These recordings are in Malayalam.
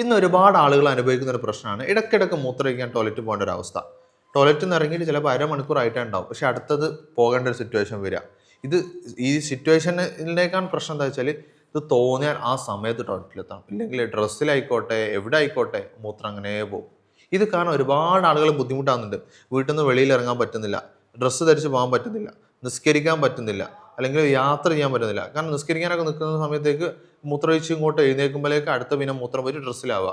ഇന്ന് ഒരുപാട് ആളുകൾ അനുഭവിക്കുന്ന ഒരു പ്രശ്നമാണ്. ഇടയ്ക്കിടയ്ക്ക് മൂത്രമൊഴിക്കാൻ ടോയ്ലറ്റ് പോകേണ്ട ഒരു അവസ്ഥ. ടോയ്ലറ്റിൽ നിന്ന് ഇറങ്ങിയിട്ട് ചിലപ്പോൾ അരമണിക്കൂറായിട്ടേ ഉണ്ടാവും. പക്ഷേ അടുത്തത് പോകേണ്ട ഒരു സിറ്റുവേഷൻ വരിക. ഇത് ഈ സിറ്റുവേഷനിലേക്കാണ് പ്രശ്നം എന്താ വെച്ചാൽ ഇത് തോന്നിയാൽ ആ സമയത്ത് ടോയ്ലറ്റിലെത്താം ഇല്ലെങ്കിൽ ഡ്രസ്സിലായിക്കോട്ടെ എവിടെ ആയിക്കോട്ടെ മൂത്രം അങ്ങനെ പോകും. ഇത് കാരണം ഒരുപാട് ആളുകൾ ബുദ്ധിമുട്ടാകുന്നുണ്ട് വീട്ടിൽ നിന്ന് വെളിയിൽ ഇറങ്ങാൻ പറ്റുന്നില്ല. ഡ്രസ്സ് ധരിച്ച് പോകാൻ പറ്റുന്നില്ല. നിസ്കരിക്കാൻ പറ്റുന്നില്ല. അല്ലെങ്കിൽ യാത്ര ചെയ്യാൻ പറ്റുന്നില്ല. കാരണം നിസ്കരിക്കാനൊക്കെ നിൽക്കുന്ന സമയത്തേക്ക് മൂത്രമൊഴിച്ച് ഇങ്ങോട്ട് എഴുന്നേൽക്കുമ്പോഴേക്ക് അടുത്ത പിന്നെ മൂത്രം ഒരു ഡ്രസ്സിലാവുക.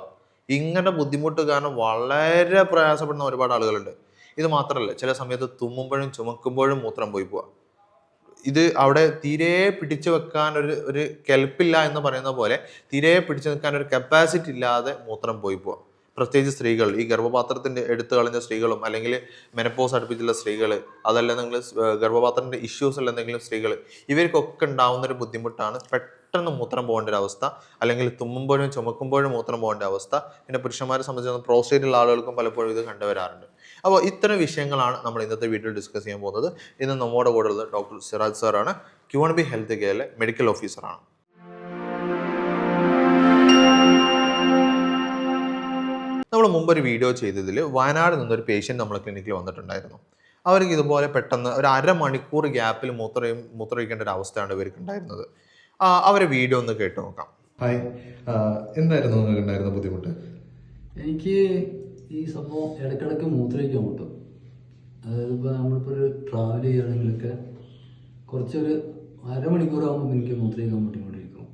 ഇങ്ങനെ ബുദ്ധിമുട്ട് കാരണം വളരെ പ്രയാസപ്പെടുന്ന ഒരുപാട് ആളുകളുണ്ട്. ഇത് മാത്രമല്ല ചില സമയത്ത് തുമ്മുമ്പോഴും ചുമക്കുമ്പോഴും മൂത്രം പോയി പോവുക ഇത് അവിടെ തീരെ പിടിച്ചു വെക്കാൻ ഒരു ഒരു കെൽപ്പില്ല എന്ന് പറയുന്ന പോലെ തീരെ പിടിച്ചു നിൽക്കാൻ ഒരു കപ്പാസിറ്റി ഇല്ലാതെ മൂത്രം പോയി പോവാം. പ്രത്യേകിച്ച് സ്ത്രീകൾ ഈ ഗർഭപാത്രത്തിന്റെ എടുത്തു കളഞ്ഞ സ്ത്രീകളും അല്ലെങ്കിൽ മെനപ്പോസ് അടുപ്പിച്ചുള്ള സ്ത്രീകൾ അതല്ല നിങ്ങൾ ഗർഭപാത്രത്തിന്റെ ഇഷ്യൂസ് ഉള്ള എന്തെങ്കിലും സ്ത്രീകൾ ഇവർക്കൊക്കെ ഉണ്ടാവുന്ന ഒരു ബുദ്ധിമുട്ടാണ് പെട്ടെന്ന് മൂത്രം പോകേണ്ട ഒരു അവസ്ഥ അല്ലെങ്കിൽ തുമ്മുമ്പോഴും ചുമക്കുമ്പോഴും മൂത്രം പോകേണ്ട അവസ്ഥ. പിന്നെ പുരുഷന്മാരെ സംബന്ധിച്ചിടത്തോളം പ്രോസ്റ്റേറ്റ് ഉള്ള ആളുകൾക്കും പലപ്പോഴും ഇത് കണ്ടുവരാറുണ്ട്. അപ്പോൾ ഇത്തരം വിഷയങ്ങളാണ് നമ്മൾ ഇന്നത്തെ വീഡിയോയിൽ ഡിസ്കസ് ചെയ്യാൻ പോകുന്നത്. ഇന്ന് നമ്മുടെ കൂടെ ഉള്ളത് ഡോക്ടർ സിറാജ് സാറാണ് ക്യു വൺ ബി ഹെൽത്ത് കെയറിലെ മെഡിക്കൽ ഓഫീസറാണ് നമ്മൾ മുമ്പ് ഒരു വീഡിയോ ചെയ്തതിൽ വയനാട് നിന്നൊരു പേഷ്യന്റ് നമ്മളെ ക്ലിനിക്കിൽ വന്നിട്ടുണ്ടായിരുന്നു. അവർക്ക് ഇതുപോലെ പെട്ടെന്ന് ഒരു അരമണിക്കൂർ ഗ്യാപ്പിൽ മൂത്രയും മൂത്രമൊഴിക്കേണ്ട ഒരു അവസ്ഥയാണ് ഇവർക്ക് ഉണ്ടായിരുന്നത് അവരെ വീഡിയോ ഒന്ന് കേട്ട് നോക്കാം. ഹായ് എന്തായിരുന്നു നിങ്ങൾക്ക് ഉണ്ടായിരുന്ന ബുദ്ധിമുട്ട്? എനിക്ക് ഈ സംഭവം ഇടയ്ക്കിടയ്ക്ക് മൂത്രമൊഴിക്കാൻ കിട്ടും അതായത് ഇപ്പോൾ നമ്മളിപ്പോൾ ഒരു ട്രാവൽ ചെയ്യുകയാണെങ്കിലൊക്കെ കുറച്ചൊരു അരമണിക്കൂറാകുമ്പോൾ എനിക്ക് മൂത്രമൊഴിക്കാൻ മുട്ടിക്കൊണ്ടിരിക്കും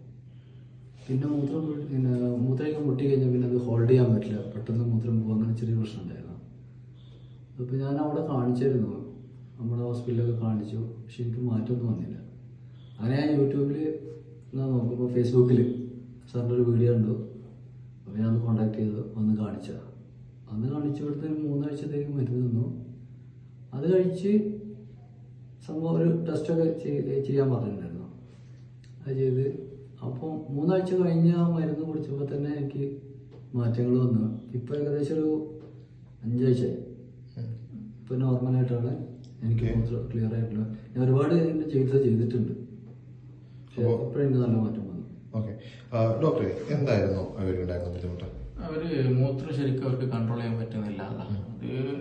പിന്നെ മൂത്രം പിന്നെ മൂത്രമൊഴിക്കാൻ പൊട്ടി കഴിഞ്ഞാൽ പിന്നെ അത് ഹോൾഡ് ചെയ്യാൻ പറ്റില്ല. പെട്ടെന്ന് മൂത്രം പോകും അങ്ങനെ ചെറിയ പ്രശ്നം ഉണ്ടായിരുന്നു അപ്പോൾ ഞാൻ അവിടെ കാണിച്ചായിരുന്നു നമ്മുടെ ഹോസ്പിറ്റലിലൊക്കെ കാണിച്ചു. പക്ഷെ എനിക്ക് മാറ്റമൊന്നും വന്നില്ല. അങ്ങനെ ഞാൻ യൂട്യൂബിൽ നോക്കുമ്പോൾ ഫേസ്ബുക്കിൽ സാറിന്റെ ഒരു വീഡിയോ ഉണ്ടോ അപ്പോൾ ഞാൻ ഒന്ന് കോണ്ടാക്ട് ചെയ്ത് ഒന്ന് കാണിച്ചതാണ് അന്ന് കാണിച്ചു കൊടുത്ത് ഒരു മൂന്നാഴ്ചത്തേക്ക് മരുന്ന് തന്നു. അത് കഴിച്ച് സംഭവം ഒരു ടെസ്റ്റൊക്കെ ചെയ്- ചെയ്യാൻ പറഞ്ഞിട്ടുണ്ടായിരുന്നു. അത് ചെയ്ത് അപ്പോൾ മൂന്നാഴ്ച കഴിഞ്ഞ് ആ മരുന്ന് കുടിച്ചപ്പോൾ തന്നെ എനിക്ക് മാറ്റങ്ങൾ വന്നു. ഇപ്പോൾ ഏകദേശം ഒരു അഞ്ചാഴ്ചയായി ഇപ്പോൾ നോർമലായിട്ടാണ് എനിക്ക് ക്ലിയർ ആയിട്ടുള്ളത് ഞാൻ ഒരുപാട് എന്റെ ചികിത്സ ചെയ്തിട്ടുണ്ട്. നല്ല മാറ്റം വന്നു. ഓക്കെ. ഡോക്ടറെ എന്തായിരുന്നു ബുദ്ധിമുട്ട്? അവർ മൂത്രം ശരിക്കും അവർക്ക് കൺട്രോൾ ചെയ്യാൻ പറ്റുന്നില്ല. അത്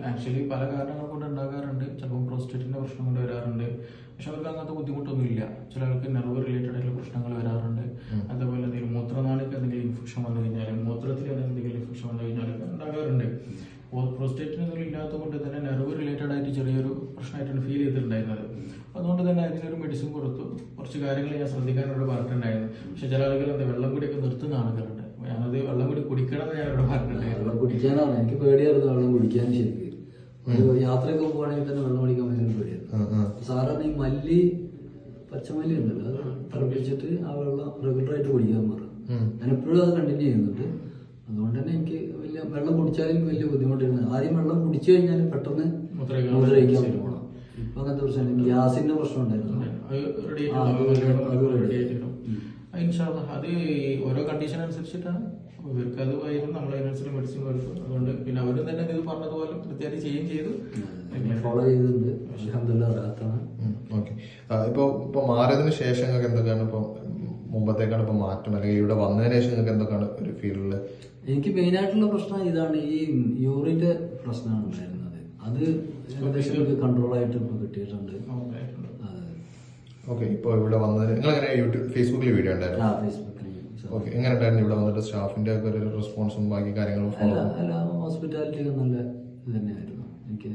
ആക്ച്വലി പല കാരണങ്ങൾ കൊണ്ട് ഉണ്ടാകാറുണ്ട്. ചിലപ്പോൾ പ്രോസ്റ്റേറ്റിന്റെ പ്രശ്നം കൊണ്ട് വരാറുണ്ട്. പക്ഷെ അവർക്ക് അങ്ങനത്തെ ബുദ്ധിമുട്ടൊന്നും ഇല്ല ചിലർക്ക് നെർവ് റിലേറ്റഡ് ആയിട്ടുള്ള പ്രശ്നങ്ങൾ വരാറുണ്ട് അതേപോലെ എന്തെങ്കിലും മൂത്രനാളിക്ക് എന്തെങ്കിലും ഇൻഫെക്ഷൻ വന്നു കഴിഞ്ഞാൽ മൂത്രത്തിൽ എന്തെങ്കിലും ഇൻഫെക്ഷൻ വന്നു കഴിഞ്ഞാലൊക്കെ ഉണ്ടാകാറുണ്ട് പ്രോസ്റ്റേറ്റിന് എന്തെങ്കിലും ഇല്ലാത്തത് കൊണ്ട് തന്നെ നെർവ് റിലേറ്റഡ് ആയിട്ട് ചെറിയൊരു പ്രശ്നമായിട്ടാണ് ഫീൽ ചെയ്തിട്ടുണ്ടായിരുന്നത് അതുകൊണ്ട് തന്നെ മെഡിസിൻ കൊടുത്തു. കുറച്ച് കാര്യങ്ങൾ ഞാൻ ശ്രദ്ധിക്കാനോട് പറഞ്ഞിട്ടുണ്ടായിരുന്നു പക്ഷെ ചില ആളുകൾ എന്താ വെള്ളം കുടിയൊക്കെ നിർത്തുന്ന ആളുകളുണ്ട് ഞാനത് വെള്ളം കൂടി കുടിക്കണം എന്ന് ഞാനോട് പറഞ്ഞിട്ടുണ്ടായിരുന്നു കുടിക്കാനാണ്. എനിക്ക് പേടിയായിരുന്നു വെള്ളം കുടിക്കാൻ ശരിക്കും. യാത്രയൊക്കെ പോകണമെങ്കിൽ തന്നെ വെള്ളം കുടിക്കാൻ ഭയങ്കര പേടിയായിരുന്നു. സാധാരണ ഈ മല്ലി പച്ചമല്ലി ഉണ്ടല്ലോ അത് തിളപ്പിച്ചിട്ട് ആ വെള്ളം റെഗുലർ ആയിട്ട് കുടിക്കാൻ പറഞ്ഞു. ഞാൻ എപ്പോഴും അത് കണ്ടിന്യൂ ചെയ്യുന്നുണ്ട്. അതുകൊണ്ട് തന്നെ എനിക്ക് വലിയ വെള്ളം കുടിച്ചാലും വലിയ ബുദ്ധിമുട്ടായിരുന്നു. ആദ്യം വെള്ളം കുടിച്ചു കഴിഞ്ഞാൽ പെട്ടെന്ന് പോകണം ഇപ്പൊ അങ്ങനത്തെ പ്രശ്നം ഗ്യാസിന്റെ പ്രശ്നം ഉണ്ടായിരുന്നു. റെഡി അത് ആയിട്ടുണ്ടാവും ഇൻഷാല്ല ഓരോ കണ്ടീഷൻ അനുസരിച്ചിട്ടാണ്. ഇവർക്ക് അത് ആയിരുന്നു നമ്മൾ അതിനനുസരിച്ച് മെഡിസിൻ കൊടുത്തു അതുകൊണ്ട് പിന്നെ അവരും തന്നെ ഇത് പറഞ്ഞതുപോലെ കൃത്യമായിട്ട് ചെയ്യുകയും ചെയ്തു. ഫോളോ ചെയ്തിട്ടുണ്ട്. ഓക്കെ. ഇപ്പോൾ ഇപ്പോൾ മാറിയതിന് ശേഷം നിങ്ങൾക്ക് എന്തൊക്കെയാണ് ഇപ്പോൾ മുമ്പത്തേക്കാണ് ഇപ്പോൾ മാറ്റം? അല്ലെങ്കിൽ ഇവിടെ വന്നതിന് ശേഷം നിങ്ങൾക്ക് എന്തൊക്കെയാണ് ഒരു ഫീൽഡിൽ എനിക്ക് മെയിൻ ആയിട്ടുള്ള പ്രശ്നം ഇതാണ് ഈ യൂറിന്റെ പ്രശ്നമാണ് ഉണ്ടായിരുന്നത്. അത് ഏകദേശം കൺട്രോൾ ആയിട്ട് ഇപ്പോൾ കിട്ടിയിട്ടുണ്ട്. ഓക്കെ ഇപ്പോൾ ഇവിടെ വന്നതിന് നിങ്ങൾ എങ്ങനെ യൂട്യൂബ് ഫേസ്ബുക്കിൽ വീഡിയോ ഉണ്ടായിരുന്നു? ആ ഫേസ്ബുക്കിൽ ഓക്കെ എങ്ങനെ ഉണ്ടായിരുന്നു? ഇവിടെ വന്നിട്ട് സ്റ്റാഫിന്റെ ഒക്കെ ഒരു റെസ്പോൺസും ബാക്കി കാര്യങ്ങളും ഫോളോ എല്ലാ എല്ലാ ഹോസ്പിറ്റാലിറ്റി നല്ല ഇത് തന്നെയായിരുന്നു. എനിക്ക്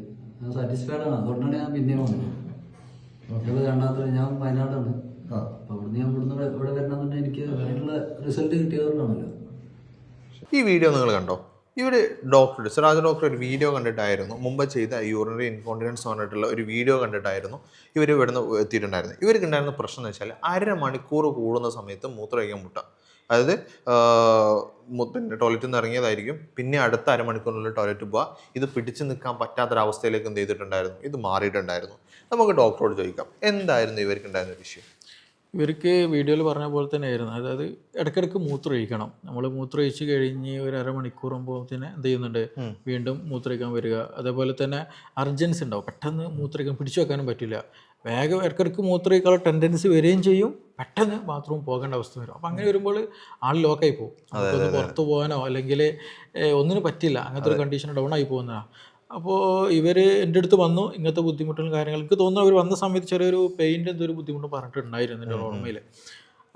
സാറ്റിസ്ഫൈഡ് ആണ്. അതുകൊണ്ടാണ് ഞാൻ പിന്നെയും വന്നത്. ഞങ്ങൾ രണ്ടാമത്തെ ഞാൻ വയനാടാണ്. അപ്പൊ അവിടുന്ന് ഞാൻ ഇവിടുന്ന് ഇവിടെ- ഇവിടെ വരണമെന്നുണ്ടെങ്കിൽ എനിക്ക് അതിനുള്ള റിസൾട്ട് കിട്ടിയതുകൊണ്ടാണല്ലോ. ഈ വീഡിയോ നിങ്ങൾ കണ്ടോ? ഇവർ ഡോക്ടർ സിറാജ് ഡോക്ടർ ഒരു വീഡിയോ കണ്ടിട്ടായിരുന്നു. മുമ്പ് ചെയ്ത യൂറിനറി ഇൻകോണ്ടിനൻസ് പറഞ്ഞിട്ടുള്ള ഒരു വീഡിയോ കണ്ടിട്ടായിരുന്നു ഇവർ ഇവിടുന്ന് എത്തിയിട്ടുണ്ടായിരുന്നു. ഇവർക്ക് ഉണ്ടായിരുന്ന പ്രശ്നം എന്ന് വെച്ചാൽ അര മണിക്കൂർ കൂടുന്ന സമയത്ത് മൂത്രമൊഴിക്കാൻ മുട്ട. അതായത് പിന്നെ ടോയ്ലറ്റിൽ നിന്ന് ഇറങ്ങിയതായിരിക്കും. പിന്നെ അടുത്ത അരമണിക്കൂറിനുള്ളിൽ ടോയ്ലറ്റ് പോവുക ഇത് പിടിച്ചു നിൽക്കാൻ പറ്റാത്തൊരവസ്ഥയിലേക്ക് എന്ത് ചെയ്തിട്ടുണ്ടായിരുന്നു? ഇത് മാറിയിട്ടുണ്ടായിരുന്നു. നമുക്ക് ഡോക്ടറോട് ചോദിക്കാം. എന്തായിരുന്നു ഇവർക്ക് ഉണ്ടായിരുന്ന വിഷയം? ഇവർക്ക് വീഡിയോയിൽ പറഞ്ഞ പോലെ തന്നെ ആയിരുന്നു അതായത് ഇടയ്ക്കിടയ്ക്ക് മൂത്രമൊഴിക്കണം. നമ്മൾ മൂത്രമൊഴിച്ച് കഴിഞ്ഞ് ഒരു അരമണിക്കൂർ തന്നെ എന്ത് ചെയ്യുന്നുണ്ട്? വീണ്ടും മൂത്രമൊഴിക്കാൻ വരിക. അതേപോലെ തന്നെ അർജൻസി ഉണ്ടാവും. പെട്ടെന്ന് മൂത്രമൊഴിക്കാൻ പിടിച്ചു വെക്കാനും പറ്റില്ല. വേഗം ഇടയ്ക്കിടയ്ക്ക് മൂത്രമൊഴിക്കാനുള്ള ടെൻഡൻസി വരികയും ചെയ്യും. പെട്ടെന്ന് ബാത്റൂം പോകേണ്ട അവസ്ഥ വരും. അപ്പം അങ്ങനെ വരുമ്പോൾ ആൾ ലോക്കായി പോകും. പുറത്ത് പോകാനോ അല്ലെങ്കിൽ ഒന്നിനും പറ്റില്ല. അങ്ങനത്തെ ഒരു കണ്ടീഷൻ ഡൗൺ ആയി പോകുന്നതാണ്. അപ്പോൾ ഇവർ എന്റെ അടുത്ത് വന്നു. ഇങ്ങനത്തെ ബുദ്ധിമുട്ടുകളും കാര്യങ്ങളും. എനിക്ക് തോന്നുന്നു അവർ വന്ന സമയത്ത് ചെറിയൊരു പെയിന്റ് എന്തൊരു ബുദ്ധിമുട്ട് പറഞ്ഞിട്ടുണ്ടായിരുന്നു എന്റെ ഓർമ്മയിൽ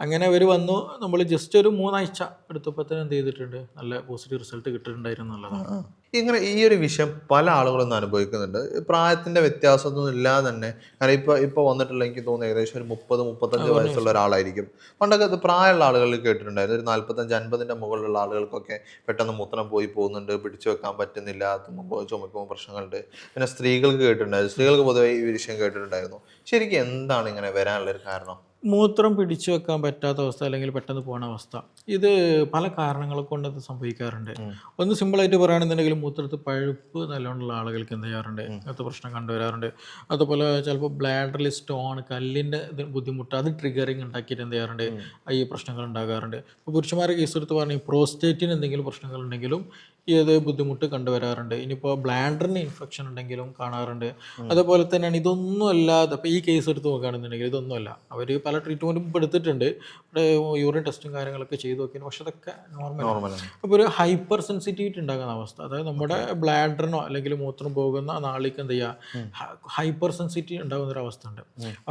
അങ്ങനെ അവർ വന്നു. നമ്മൾ ജസ്റ്റ് ഒരു മൂന്നാഴ്ച എടുത്തപ്പോൾ തന്നെ എന്ത് ചെയ്തിട്ടുണ്ട്? നല്ല പോസിറ്റീവ് റിസൾട്ട് കിട്ടിയിട്ടുണ്ടായിരുന്നു എന്നുള്ളതാണ്. ഇങ്ങനെ ഈ ഒരു വിഷയം പല ആളുകളൊന്നും അനുഭവിക്കുന്നുണ്ട്. പ്രായത്തിന്റെ വ്യത്യാസമൊന്നും ഇല്ലാതെ തന്നെ. കാരണം ഇപ്പൊ ഇപ്പൊ വന്നിട്ടുള്ള എനിക്ക് തോന്നുന്നു ഏകദേശം ഒരു മുപ്പത് മുപ്പത്തഞ്ച് വയസ്സുള്ള ഒരാളായിരിക്കും. പണ്ടൊക്കെ അത് പ്രായമുള്ള ആളുകളിൽ കേട്ടിട്ടുണ്ടായിരുന്നു. ഒരു നാല്പത്തഞ്ച് അൻപതിന്റെ മുകളിലുള്ള ആളുകൾക്കൊക്കെ പെട്ടെന്ന് മൂത്രം പോയി പോകുന്നുണ്ട്. പിടിച്ചു വെക്കാൻ പറ്റുന്നില്ല. തുമ്മുമ്പോൾ ചുമക്കുമ്പോൾ പ്രശ്നങ്ങളുണ്ട്. പിന്നെ സ്ത്രീകൾക്ക് കേട്ടിട്ടുണ്ടായിരുന്നു. സ്ത്രീകൾക്ക് പൊതുവെ ഈ വിഷയം കേട്ടിട്ടുണ്ടായിരുന്നു. ശരിക്കും എന്താണ് ഇങ്ങനെ വരാനുള്ള ഒരു കാരണം? മൂത്രം പിടിച്ചു വെക്കാൻ പറ്റാത്ത അവസ്ഥ അല്ലെങ്കിൽ പെട്ടെന്ന് പോകുന്ന അവസ്ഥ. ഇത് പല കാരണങ്ങൾ കൊണ്ട് അത് സംഭവിക്കാറുണ്ട്. ഒന്ന് സിമ്പിളായിട്ട് പറയുകയാണെന്നുണ്ടെങ്കിൽ മൂത്രത്തിൽ പഴുപ്പ് നല്ലോണമുള്ള ആളുകൾക്ക് എന്ത് ചെയ്യാറുണ്ട്? അങ്ങനത്തെ പ്രശ്നം കണ്ടുവരാറുണ്ട്. അതുപോലെ ചിലപ്പോൾ ബ്ലാഡറിൽ സ്റ്റോൺ കല്ലിന്റെ ബുദ്ധിമുട്ട് അത് ട്രിഗറിങ് ഉണ്ടാക്കിയിട്ട് എന്ത് ചെയ്യാറുണ്ട്? ഈ പ്രശ്നങ്ങൾ ഉണ്ടാകാറുണ്ട്. ഇപ്പോൾ പുരുഷന്മാരെ കേസ് എടുത്ത് പറഞ്ഞാൽ പ്രോസ്റ്റേറ്റിന് എന്തെങ്കിലും പ്രശ്നങ്ങൾ ഉണ്ടെങ്കിലും ഇത് ബുദ്ധിമുട്ട് കണ്ടുവരാറുണ്ട്? ഇനിയിപ്പോൾ ബ്ലാഡറിന് ഇൻഫെക്ഷൻ ഉണ്ടെങ്കിലും കാണാറുണ്ട്. അതുപോലെ തന്നെയാണ് ഇതൊന്നും അല്ലാതെ ഇപ്പോൾ ഈ കേസ് എടുത്ത് നോക്കുകയാണെന്നുണ്ടെങ്കിൽ ഇതൊന്നുമല്ല അവർ പല ട്രീറ്റ്മെന്റും ഇപ്പോൾ എടുത്തിട്ടുണ്ട്. ഇവിടെ യൂറിൻ ടെസ്റ്റും കാര്യങ്ങളൊക്കെ ചെയ്തു നോക്കിയാണ് പക്ഷെ അതൊക്കെ നോർമൽ അപ്പോൾ ഒരു ഹൈപ്പർ സെൻസിറ്റിവിറ്റി ഉണ്ടാകുന്ന അവസ്ഥ. അതായത് നമ്മുടെ ബ്ലാഡറിനോ അല്ലെങ്കിൽ മൂത്രം പോകുന്ന നാളിക്ക് എന്ത് ചെയ്യുക ഹൈപ്പർ സെൻസിറ്റി ഉണ്ടാകുന്ന ഒരു അവസ്ഥ ഉണ്ട്.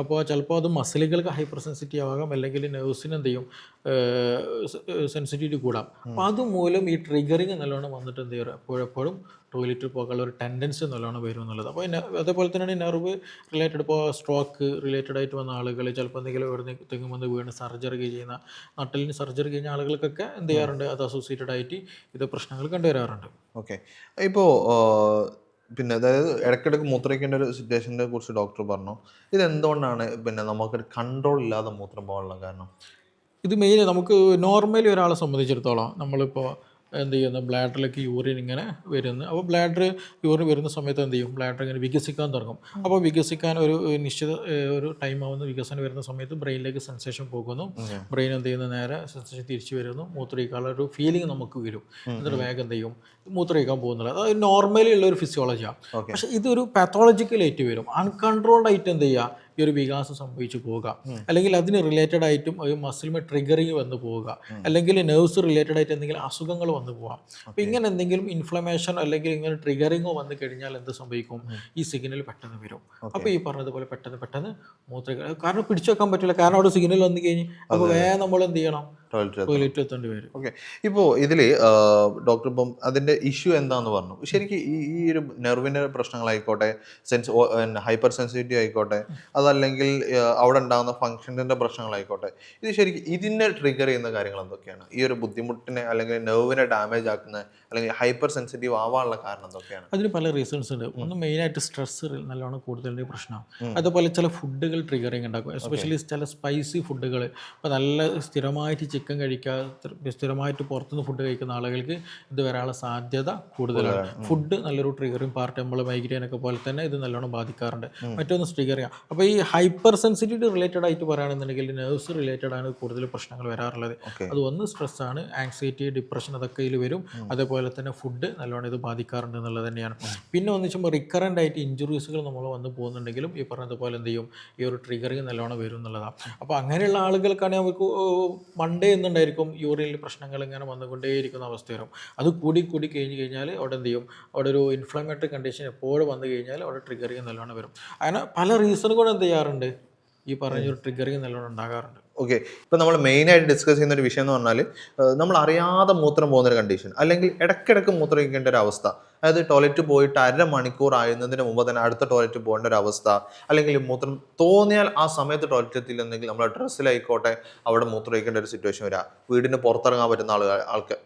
അപ്പോൾ ചിലപ്പോൾ അത് മസിലുകൾക്ക് ഹൈപ്പർ സെൻസിറ്റീവ് ആകാം അല്ലെങ്കിൽ നെർവ്സിന് എന്ത് ചെയ്യും? സെൻസിറ്റിവിറ്റി കൂടാം. അപ്പോൾ അതുമൂലം ഈ ട്രിഗറിങ് നല്ലോണം വന്നിട്ട് എന്ത് ചെയ്യുക എപ്പോഴും എപ്പോഴും ടോയ്ലറ്റിൽ പോകാനുള്ള ഒരു ടെൻഡൻസി നല്ലോണം വരും എന്നുള്ളത്. അപ്പോൾ അതേപോലെ തന്നെയാണ് നെർവ് റിലേറ്റഡ് ഇപ്പോൾ സ്ട്രോക്ക് റിലേറ്റഡ് ആയിട്ട് വന്ന ആളുകൾ ചിലപ്പോൾ എന്തെങ്കിലും ഇവിടുന്ന് തെങ്ങും വന്ന് വീണ് സർജറി ചെയ്യുന്ന നട്ടലിന് സർജറി കഴിഞ്ഞ ആളുകൾക്കൊക്കെ എന്ത് ചെയ്യാറുണ്ട്? അത് അസോസിയേറ്റഡ് ആയിട്ട് ഇത് പ്രശ്നങ്ങൾ കണ്ടുവരാറുണ്ട് ഓക്കെ. ഇപ്പോൾ പിന്നെ അതായത് ഇടയ്ക്കിടയ്ക്ക് മൂത്രയ്ക്കേണ്ട ഒരു സിറ്റുവേഷനെ കുറിച്ച് ഡോക്ടർ പറഞ്ഞു. ഇത് എന്തുകൊണ്ടാണ് പിന്നെ നമുക്കൊരു കൺട്രോൾ ഇല്ലാതെ മൂത്രം പോകാനുള്ള കാരണം? ഇത് മെയിൻ നമുക്ക് നോർമലി ഒരാളെ സംബന്ധിച്ചിടത്തോളം നമ്മളിപ്പോൾ എന്ത് ചെയ്യുന്നു? ബ്ലാഡറിലേക്ക് യൂറിൻ ഇങ്ങനെ വരുന്നു. അപ്പോൾ ബ്ലാഡർ യൂറിൻ വരുന്ന സമയത്ത് എന്ത് ചെയ്യും? ബ്ലാഡർ ഇങ്ങനെ വികസിക്കാൻ തുടങ്ങും. അപ്പോൾ വികസിക്കാൻ ഒരു നിശ്ചിത ഒരു ടൈം ആവുന്ന വികസനം വരുന്ന സമയത്ത് ബ്രെയിനിലേക്ക് സെൻസേഷൻ പോകുന്നു. ബ്രെയിൻ എന്ത് ചെയ്യുന്നു? നേരെ സെൻസേഷൻ തിരിച്ചു വരുന്നു. മൂത്രയിക്കാനുള്ള ഒരു ഫീലിംഗ് നമുക്ക് വരും. എന്നിട്ട് വേഗം എന്ത് ചെയ്യും? മൂത്രയിക്കാൻ പോകുന്നില്ല അത് നോർമലി ഉള്ള ഒരു ഫിസിയോളജിയാണ് പക്ഷേ ഇതൊരു പാത്തോളജിക്കൽ പാത്തോളജിക്കലായിട്ട് വരും. അൺകൺട്രോൾഡ് ആയിട്ട് എന്ത് ചെയ്യുക? ഈ ഒരു വികാസം സംഭവിച്ചു പോവുക. അല്ലെങ്കിൽ അതിന് റിലേറ്റഡ് ആയിട്ടും ഒരു മസിൽമ ട്രിഗറിങ് വന്നു പോവുക. അല്ലെങ്കിൽ നെർവ്സ് റിലേറ്റഡ് ആയിട്ട് എന്തെങ്കിലും അസുഖങ്ങൾ വന്നു പോവാം. അപ്പോൾ ഇങ്ങനെ എന്തെങ്കിലും ഇൻഫ്ലമേഷൻ അല്ലെങ്കിൽ ഇങ്ങനെ ട്രിഗറിങ്ങോ വന്നു കഴിഞ്ഞാൽ എന്ത് സംഭവിക്കും? ഈ സിഗ്നൽ പെട്ടെന്ന് വരും. അപ്പോൾ ഈ പറഞ്ഞതുപോലെ പെട്ടെന്ന് പെട്ടെന്ന് മൂത്ര കാരണം പിടിച്ചു വെക്കാൻ പറ്റില്ല. കാരണം അവിടെ സിഗ്നൽ വന്നു കഴിഞ്ഞ്. അപ്പോൾ വേഗം നമ്മൾ എന്ത് ചെയ്യണം? ടോയ്ലറ്റ് ഇതിൽ എത്തേണ്ടി വരും. ഓക്കെ. ഇപ്പോൾ ഇതിൽ ഡോക്ടർ ഇപ്പം അതിന്റെ ഇഷ്യൂ എന്താന്ന് പറഞ്ഞു. ശരിക്കും ഈ ഈ ഒരു നെർവിന്റെ പ്രശ്നങ്ങളായിക്കോട്ടെ സെൻസ് ഹൈപ്പർ സെൻസിറ്റീവ് ആയിക്കോട്ടെ അതല്ലെങ്കിൽ അവിടെ ഉണ്ടാകുന്ന ഫംഗ്ഷനിന്റെ പ്രശ്നങ്ങളായിക്കോട്ടെ ഇത് ശരിക്കും ഇതിനെ ട്രിഗർ ചെയ്യുന്ന കാര്യങ്ങൾ എന്തൊക്കെയാണ്? ഈ ഒരു ബുദ്ധിമുട്ടിനെ അല്ലെങ്കിൽ നെർവിനെ ഡാമേജ് ആക്കുന്ന അല്ലെങ്കിൽ ഹൈപ്പർ സെൻസിറ്റീവ് ആവാനുള്ള കാരണം എന്തൊക്കെയാണ്? അതിന് പല റീസൺസ് ഉണ്ട്. ഒന്ന് മെയിൻ ആയിട്ട് സ്ട്രെസ് നല്ലോണം കൂടുതലുള്ള പ്രശ്നമാണ് അതുപോലെ ചില ഫുഡുകൾ ട്രിഗറിങ് ഉണ്ടാക്കും. എസ്പെഷ്യലി ചില സ്പൈസി ഫുഡുകൾ ഇപ്പോൾ നല്ല സ്ഥിരമായിട്ട് ചിക്കൻ കഴിക്കാത്ത സ്ഥിരമായിട്ട് പുറത്തുനിന്ന് ഫുഡ് കഴിക്കുന്ന ആളുകൾക്ക് ഇത് വരാനുള്ള സാധ്യത കൂടുതലാണ്. ഫുഡ് നല്ലൊരു ട്രിഗറിങ് പാർട്ട് നമ്മൾ മൈഗ്രെയിൻ ഒക്കെ പോലെ തന്നെ ഇത് നല്ലോണം ബാധിക്കാറുണ്ട്. മറ്റൊന്ന് ട്രിഗറിങ് അപ്പോൾ ഈ ഹൈപ്പർ സെൻസിറ്റിവിറ്റി റിലേറ്റഡ് ആയിട്ട് പറയുകയാണെന്നുണ്ടെങ്കിൽ നെർവ്സ് റിലേറ്റഡ് ആണ് കൂടുതൽ പ്രശ്നങ്ങൾ വരാറുള്ളത്. അത് ഒന്ന് സ്ട്രെസ് ആണ് ആങ്സൈറ്റി ഡിപ്രഷൻ അതൊക്കെ ഇതിൽ വരും. അതേപോലെ തന്നെ ഫുഡ് നല്ലോണം ഇത് ബാധിക്കാറുണ്ട് എന്നുള്ളത് തന്നെയാണ്. പിന്നെ ഒന്നിച്ചുമ്പോൾ റിക്കറന്റ് ആയിട്ട് ഇഞ്ചുറീസുകൾ നമ്മൾ വന്ന് പോകുന്നുണ്ടെങ്കിലും ഈ പറഞ്ഞതുപോലെ എന്ത് ചെയ്യും? ഈ ഒരു ട്രിഗറിങ് നല്ലോണം വരും എന്നുള്ളതാണ്. അപ്പോൾ അങ്ങനെയുള്ള ആളുകൾക്കാണെങ്കിൽ നമുക്ക് മണ്ടേ എന്നുണ്ടായിരിക്കും യൂറിനിൽ പ്രശ്നങ്ങൾ ഇങ്ങനെ വന്നുകൊണ്ടേയിരിക്കുന്ന അവസ്ഥ വരും. അത് കൂടി കൂടി കഴിഞ്ഞ് കഴിഞ്ഞാൽ അവിടെ എന്ത് ചെയ്യും? അവിടെ ഒരു ഇൻഫ്ലമേറ്ററി കണ്ടീഷൻ എപ്പോഴും വന്നു കഴിഞ്ഞാൽ അവിടെ ട്രിഗർ ചെയ്യുന്ന നല്ലോണം വരും. അങ്ങനെ പല റീസൺ കൂടെ എന്ത് ചെയ്യാറുണ്ട്? ഈ പറഞ്ഞൊരു ട്രിഗറിങ് നല്ലോണം ഉണ്ടാകാറുണ്ട്. ഓക്കെ ഇപ്പം നമ്മൾ മെയിനായിട്ട് ഡിസ്കസ് ചെയ്യുന്ന ഒരു വിഷയം എന്ന് പറഞ്ഞാൽ നമ്മൾ അറിയാതെ മൂത്രം പോകുന്ന ഒരു കണ്ടീഷൻ അല്ലെങ്കിൽ ഇടയ്ക്കിടയ്ക്ക് മൂത്രം ഒഴിക്കേണ്ട ഒരു അവസ്ഥ. അതായത് ടോയ്ലറ്റ് പോയിട്ട് അര മണിക്കൂർ ആയതിന് മുമ്പ് തന്നെ അടുത്ത ടോയ്ലറ്റ് പോകേണ്ട ഒരു അവസ്ഥ അല്ലെങ്കിൽ മൂത്രം തോന്നിയാൽ ആ സമയത്ത് ടോയ്ലറ്റ് എത്തിയില്ലെങ്കിൽ നമ്മൾ ഡ്രസ്സിലായിക്കോട്ടെ അവിടെ മൂത്രം ഒഴിക്കേണ്ട ഒരു സിറ്റുവേഷൻ വരാം. വീടിന് പുറത്തിറങ്ങാൻ പറ്റുന്ന ആളുകൾ ആൾക്ക്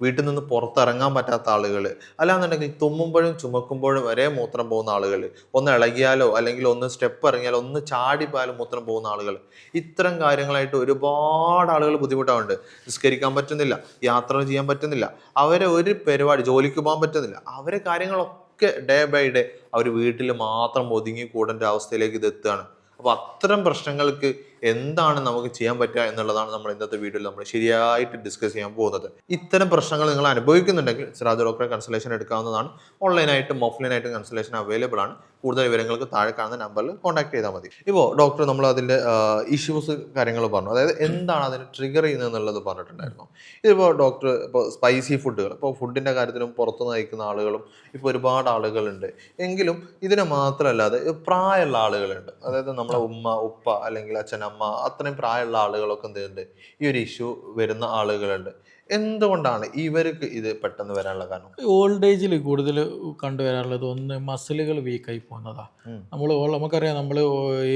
വീട്ടിൽ നിന്ന് പുറത്തിറങ്ങാൻ പറ്റാത്ത ആളുകൾ അല്ലാന്നുണ്ടെങ്കിൽ തുമ്മുമ്പോഴും ചുമക്കുമ്പോഴും വരെ മൂത്രം പോകുന്ന ആളുകൾ ഒന്ന് ഇളകിയാലോ അല്ലെങ്കിൽ ഒന്ന് സ്റ്റെപ്പ് ഇറങ്ങിയാലോ ഒന്ന് ചാടിപ്പോയാലും മൂത്രം പോകുന്ന ആളുകൾ ഇത്തരം കാര്യങ്ങളായിട്ട് ഒരുപാട് ആളുകൾ ബുദ്ധിമുട്ടാവുന്നുണ്ട്. നിസ്കരിക്കാൻ പറ്റുന്നില്ല യാത്ര ചെയ്യാൻ പറ്റുന്നില്ല അവരെ ഒരു പരിപാടി ജോലിക്ക് പോകാൻ പറ്റുന്നില്ല. അവരെ കാര്യങ്ങളൊക്കെ ഡേ ബൈ ഡേ അവർ വീട്ടിൽ മാത്രം ഒതുങ്ങി കൂടേണ്ട അവസ്ഥയിലേക്ക് ഇത് എത്തുകയാണ്. അപ്പോൾ അത്തരം പ്രശ്നങ്ങൾക്ക് എന്താണ് നമുക്ക് ചെയ്യാൻ പറ്റുക എന്നുള്ളതാണ് നമ്മൾ ഇന്നത്തെ വീഡിയോയിൽ നമ്മൾ ശരിയായിട്ട് ഡിസ്കസ് ചെയ്യാൻ പോകുന്നത്. ഇത്തരം പ്രശ്നങ്ങൾ നിങ്ങൾ അനുഭവിക്കുന്നുണ്ടെങ്കിൽ സിറാജ് ഡോക്ടറെ കൺസൾട്ടേഷൻ എടുക്കാവുന്നതാണ്. ഓൺലൈനായിട്ടും ഓഫ്ലൈനായിട്ടും കൺസൾട്ടേഷൻ അവൈലബിൾ ആണ്. കൂടുതൽ വിവരങ്ങൾക്ക് താഴെ കാണുന്ന നമ്പറിൽ കോൺടാക്ട് ചെയ്താൽ മതി. ഇപ്പോൾ ഡോക്ടർ നമ്മൾ അതിന്റെ ഇഷ്യൂസ് കാര്യങ്ങൾ പറഞ്ഞു. അതായത് എന്താണ് അതിന് ട്രിഗർ ചെയ്യുന്നത് എന്നുള്ളത് പറഞ്ഞിട്ടുണ്ടായിരുന്നു. ഇതിപ്പോൾ ഡോക്ടർ ഇപ്പോൾ സ്പൈസി ഫുഡുകൾ ഇപ്പോൾ ഫുഡിന്റെ കാര്യത്തിലും പുറത്ത് നയിക്കുന്ന ആളുകളും ഇപ്പോൾ ഒരുപാട് ആളുകളുണ്ട്. എങ്കിലും ഇതിനെ മാത്രമല്ലാതെ പ്രായമുള്ള ആളുകളുണ്ട്. അതായത് നമ്മളെ ഉമ്മ ഉപ്പ അല്ലെങ്കിൽ അച്ഛനമ്മ അത്രയും പ്രായമുള്ള ആളുകളൊക്കെ എന്ത് ചെയ്യുന്നുണ്ട്? ഈ ഒരു ഇഷ്യൂ വരുന്ന ആളുകളുണ്ട്. എന്തുകൊണ്ടാണ് ഇവർക്ക് ഇത് പെട്ടെന്ന് വരാനുള്ള കാരണം? ഓൾഡ് ഏജിൽ കൂടുതൽ കണ്ടുവരാറുള്ളത് ഒന്ന് മസിലുകൾ വീക്കായി പോകുന്നതാ. നമ്മൾ നമുക്കറിയാം നമ്മൾ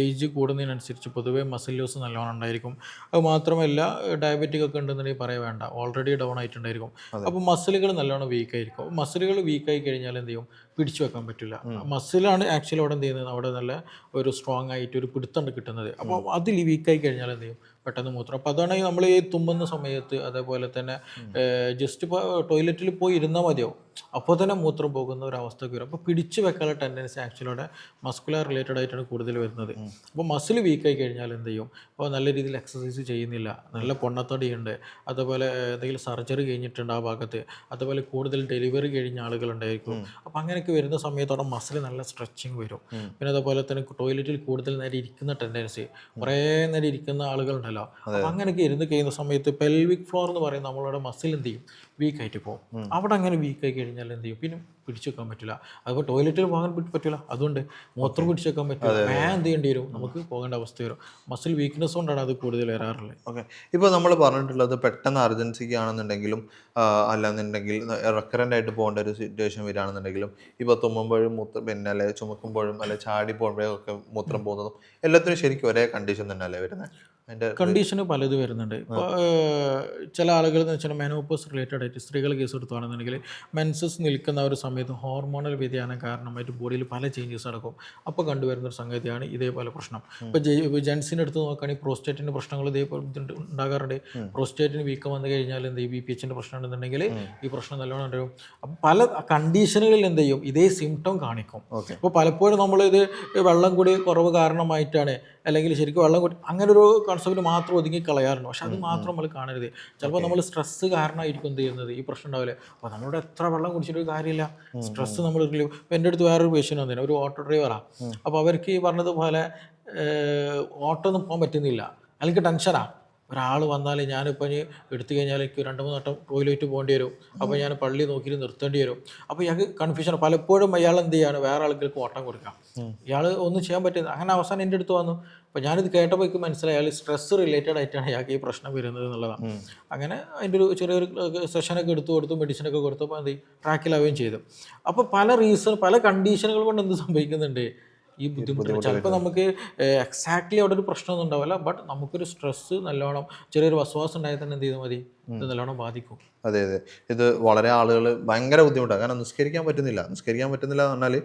ഏജ് കൂടുന്നതിനനുസരിച്ച് പൊതുവേ മസിൽ ലോസ് നല്ലോണം ഉണ്ടായിരിക്കും. അത് മാത്രമല്ല ഡയബറ്റിക് ഒക്കെ ഉണ്ടെന്നുണ്ടെങ്കിൽ പറയാൻ വേണ്ട. ഓൾറെഡി ഡൗൺ ആയിട്ടുണ്ടായിരിക്കും. അപ്പോൾ മസിലുകൾ നല്ലോണം വീക്കായിരിക്കും മസിലുകൾ വീക്കായി കഴിഞ്ഞാൽ എന്ത് ചെയ്യും? പിടിച്ചു വെക്കാൻ പറ്റില്ല. മസിലാണ് ആക്ച്വലി അവിടെ എന്ത് ചെയ്യുന്നത്? അവിടെ നല്ല ഒരു സ്ട്രോങ് ആയിട്ട് ഒരു പിടുത്തണ്ട് കിട്ടുന്നത്. അപ്പോൾ അതിൽ വീക്കായി കഴിഞ്ഞാൽ എന്ത് ചെയ്യും? പെട്ടെന്ന് മൂത്രം. അപ്പോൾ അതാണ് നമ്മൾ ഈ തുമ്മുന്ന സമയത്ത് അതേപോലെ തന്നെ ജസ്റ്റ് ഇപ്പോൾ ടോയ്ലറ്റിൽ പോയി ഇരുന്നാൽ മതിയാവും. അപ്പോൾ തന്നെ മൂത്രം പോകുന്ന ഒരു അവസ്ഥയ്ക്ക് വരും. അപ്പോൾ പിടിച്ചു വെക്കാനുള്ള ടെൻഡൻസി ആക്ച്വലി അവിടെ മസ്കുലർ റിലേറ്റഡ് ആയിട്ടാണ് കൂടുതൽ വരുന്നത്. അപ്പോൾ മസിൽ വീക്കായി കഴിഞ്ഞാൽ എന്ത് ചെയ്യും? അപ്പോൾ നല്ല രീതിയിൽ എക്സസൈസ് ചെയ്യുന്നില്ല. നല്ല പൊണ്ണത്തടിയുണ്ട്. അതുപോലെ എന്തെങ്കിലും സർജറി കഴിഞ്ഞിട്ടുണ്ട് ആ ഭാഗത്ത്. അതുപോലെ കൂടുതൽ ഡെലിവറി കഴിഞ്ഞ ആളുകളുണ്ടായിരിക്കും. അപ്പോൾ അങ്ങനെയൊക്കെ വരുന്ന സമയത്തോടെ മസിൽ നല്ല സ്ട്രെച്ചിങ് വരും. പിന്നെ അതുപോലെ തന്നെ ടോയ്ലറ്റിൽ കൂടുതൽ നേരം ഇരിക്കുന്ന ടെൻഡൻസി കുറേ നേരം ഇരിക്കുന്ന ആളുകളുണ്ടല്ലോ. അപ്പോൾ അങ്ങനെയൊക്കെ ഇരുന്ന് കഴിയുന്ന സമയത്ത് പെൽവിക് ഫ്ലോർ എന്ന് പറയുന്ന നമ്മളുടെ മസിൽ എന്ത് ചെയ്യും? വീക്കായിട്ട് പോകും. അവിടെ അങ്ങനെ വീക്കായി കഴിഞ്ഞാൽ എന്ത് ചെയ്യും? പിന്നെ പിടിച്ചു വെക്കാൻ പറ്റില്ല. അതുപോലെ ടോയ്ലറ്റിൽ പോകാൻ പറ്റി- പറ്റില്ല. അതുകൊണ്ട് മൂത്രം പിടിച്ചു വെക്കാൻ പറ്റില്ല. വേഗം എന്ത് ചെയ്യേണ്ടി വരും? നമുക്ക് പോകേണ്ട അവസ്ഥ വരും. മസിൽ വീക്ക്നെസ് കൊണ്ടാണ് അത് കൂടുതൽ വരാറുള്ളത് ഓക്കെ. ഇപ്പോൾ നമ്മൾ പറഞ്ഞിട്ടുള്ളത് പെട്ടെന്ന് അർജൻസിക്ക് ആണെന്നുണ്ടെങ്കിലും അല്ലാന്നുണ്ടെങ്കിൽ റെക്കറന്റ് ആയിട്ട് പോകേണ്ട ഒരു സിറ്റുവേഷൻ വരികയാണെന്നുണ്ടെങ്കിലും ഇപ്പോൾ തുമ്മുമ്പോഴും മൂത്രം പിന്നെ അല്ലെ ചുമക്കുമ്പോഴും അല്ലെ ചാടി പോകുമ്പോഴും ഒക്കെ മൂത്രം പോകുന്നതും എല്ലാത്തിനും ശരിക്കും ഒരേ കണ്ടീഷൻ തന്നെ അല്ലേ വരുന്നത് കണ്ടീഷന് പലത് വരുന്നുണ്ട്. ചില ആളുകൾ എന്ന് വെച്ചാൽ മെനോപ്പോസ് റിലേറ്റഡ് ആയിട്ട് സ്ത്രീകൾ കേസ് എടുത്തുകയാണെന്നുണ്ടെങ്കിൽ മെൻസസ് നിൽക്കുന്ന ഒരു സമയത്ത് ഹോർമോണൽ വ്യതിയാനം കാരണമായിട്ട് ബോഡിയിൽ പല ചേഞ്ചസ് നടക്കും. അപ്പോൾ കണ്ടുവരുന്ന ഒരു സംഗതിയാണ് ഇതേപോലെ പ്രശ്നം. ഇപ്പോൾ ജെൻസിന്റെ അടുത്ത് നോക്കുകയാണെങ്കിൽ പ്രോസ്റ്റേറ്റിന്റെ പ്രശ്നങ്ങൾ ഇതേപോലെ ഉണ്ടാകാറുണ്ട്. പ്രോസ്റ്റേറ്റിന് വീക്കം വന്നു കഴിഞ്ഞാൽ എന്ത് ചെയ്യും? ബി പി എച്ചിന്റെ പ്രശ്നം ഉണ്ടെന്നുണ്ടെങ്കിൽ ഈ പ്രശ്നം നല്ലോണം ഉണ്ടാവും അപ്പം പല കണ്ടീഷനുകളിൽ എന്ത് ചെയ്യും? ഇതേ സിംറ്റം കാണിക്കും. അപ്പോൾ പലപ്പോഴും നമ്മളിത് വെള്ളം കൂടി കുറവ് കാരണമായിട്ടാണ് അല്ലെങ്കിൽ ശരിക്കും വെള്ളം കൂടി അങ്ങനെ ഒരു കോൺസെപ്റ്റ് മാത്രം ഒതുങ്ങി കളയാറുണ്ട്. പക്ഷെ അത് മാത്രം നമ്മൾ കാണരുത്. ചിലപ്പോൾ നമ്മൾ സ്ട്രെസ്സ് കാരണമായിരിക്കും എന്ത് ചെയ്യുന്നത്? ഈ പ്രശ്നം ഉണ്ടാവില്ല? അപ്പോൾ നമ്മളോട് എത്ര വെള്ളം കുടിച്ചിട്ട് ഒരു കാര്യമില്ല. സ്ട്രെസ് നമ്മൾ ഇപ്പം എന്റെ അടുത്ത് വേറൊരു പേഷ്യന്റ് വന്നിരുന്നു ഒരു ഓട്ടോ ഡ്രൈവറാണ് അപ്പോൾ അവർക്ക് ഈ പറഞ്ഞതുപോലെ ഓട്ടോ ഒന്നും പോകാൻ പറ്റുന്നില്ല. അല്ലെങ്കിൽ ടെൻഷനാണ് ഒരാൾ വന്നാൽ ഞാനിപ്പോൾ ഇനി എടുത്തു കഴിഞ്ഞാൽ എനിക്ക് രണ്ട് മൂന്ന് വട്ടം ടോയ്ലറ്റ് പോകേണ്ടി വരും. അപ്പോൾ ഞാൻ പള്ളി നോക്കിയിട്ട് നിർത്തേണ്ടി വരും. അപ്പോൾ ഇയാൾക്ക് കൺഫ്യൂഷൻ പലപ്പോഴും അയാൾ എന്ത് ചെയ്യാണ്? വേറെ ആളുകൾക്ക് ഓട്ടം കൊടുക്കാം. ഇയാൾ ഒന്നും ചെയ്യാൻ പറ്റുന്നത് അങ്ങനെ അവസാനം എന്റെ അടുത്ത് വന്നു. അപ്പോൾ ഞാനിത് കേട്ടപ്പോൾ എനിക്ക് മനസ്സിലായി. അയാൾ സ്ട്രെസ് റിലേറ്റഡ് ആയിട്ടാണ് ഇയാൾക്ക് ഈ പ്രശ്നം വരുന്നത് എന്നുള്ളതാണ്. അങ്ങനെ അതിന്റെ ഒരു ചെറിയൊരു സെഷനൊക്കെ എടുത്തു കൊടുത്തു മെഡിസിനൊക്കെ കൊടുത്തപ്പോൾ എന്ത് ട്രാക്കിലാവുകയും ചെയ്തു. അപ്പോൾ പല റീസൺ പല കണ്ടീഷനുകൾ കൊണ്ട് എന്ത് സംഭവിക്കുന്നുണ്ട്? ഈ ബുദ്ധിമുട്ട് ചിലപ്പോൾ നമുക്ക് എക്സാക്ട്ലി അവിടെ ഒരു പ്രശ്നമൊന്നും ഉണ്ടാവില്ല. ബട്ട് നമുക്കൊരു സ്ട്രെസ്സ് നല്ലോണം ചെറിയൊരു വസ്വാസം ഉണ്ടായാൽ തന്നെ എന്ത് ചെയ്താൽ മതി? ഇത് നല്ലോണം ബാധിക്കും. അതെ അതെ. ഇത് വളരെ ആളുകൾ ഭയങ്കര ബുദ്ധിമുട്ടാണ്. കാരണം നിസ്കരിക്കാൻ പറ്റുന്നില്ല. നിസ്കരിക്കാൻ പറ്റുന്നില്ല എന്ന് പറഞ്ഞാൽ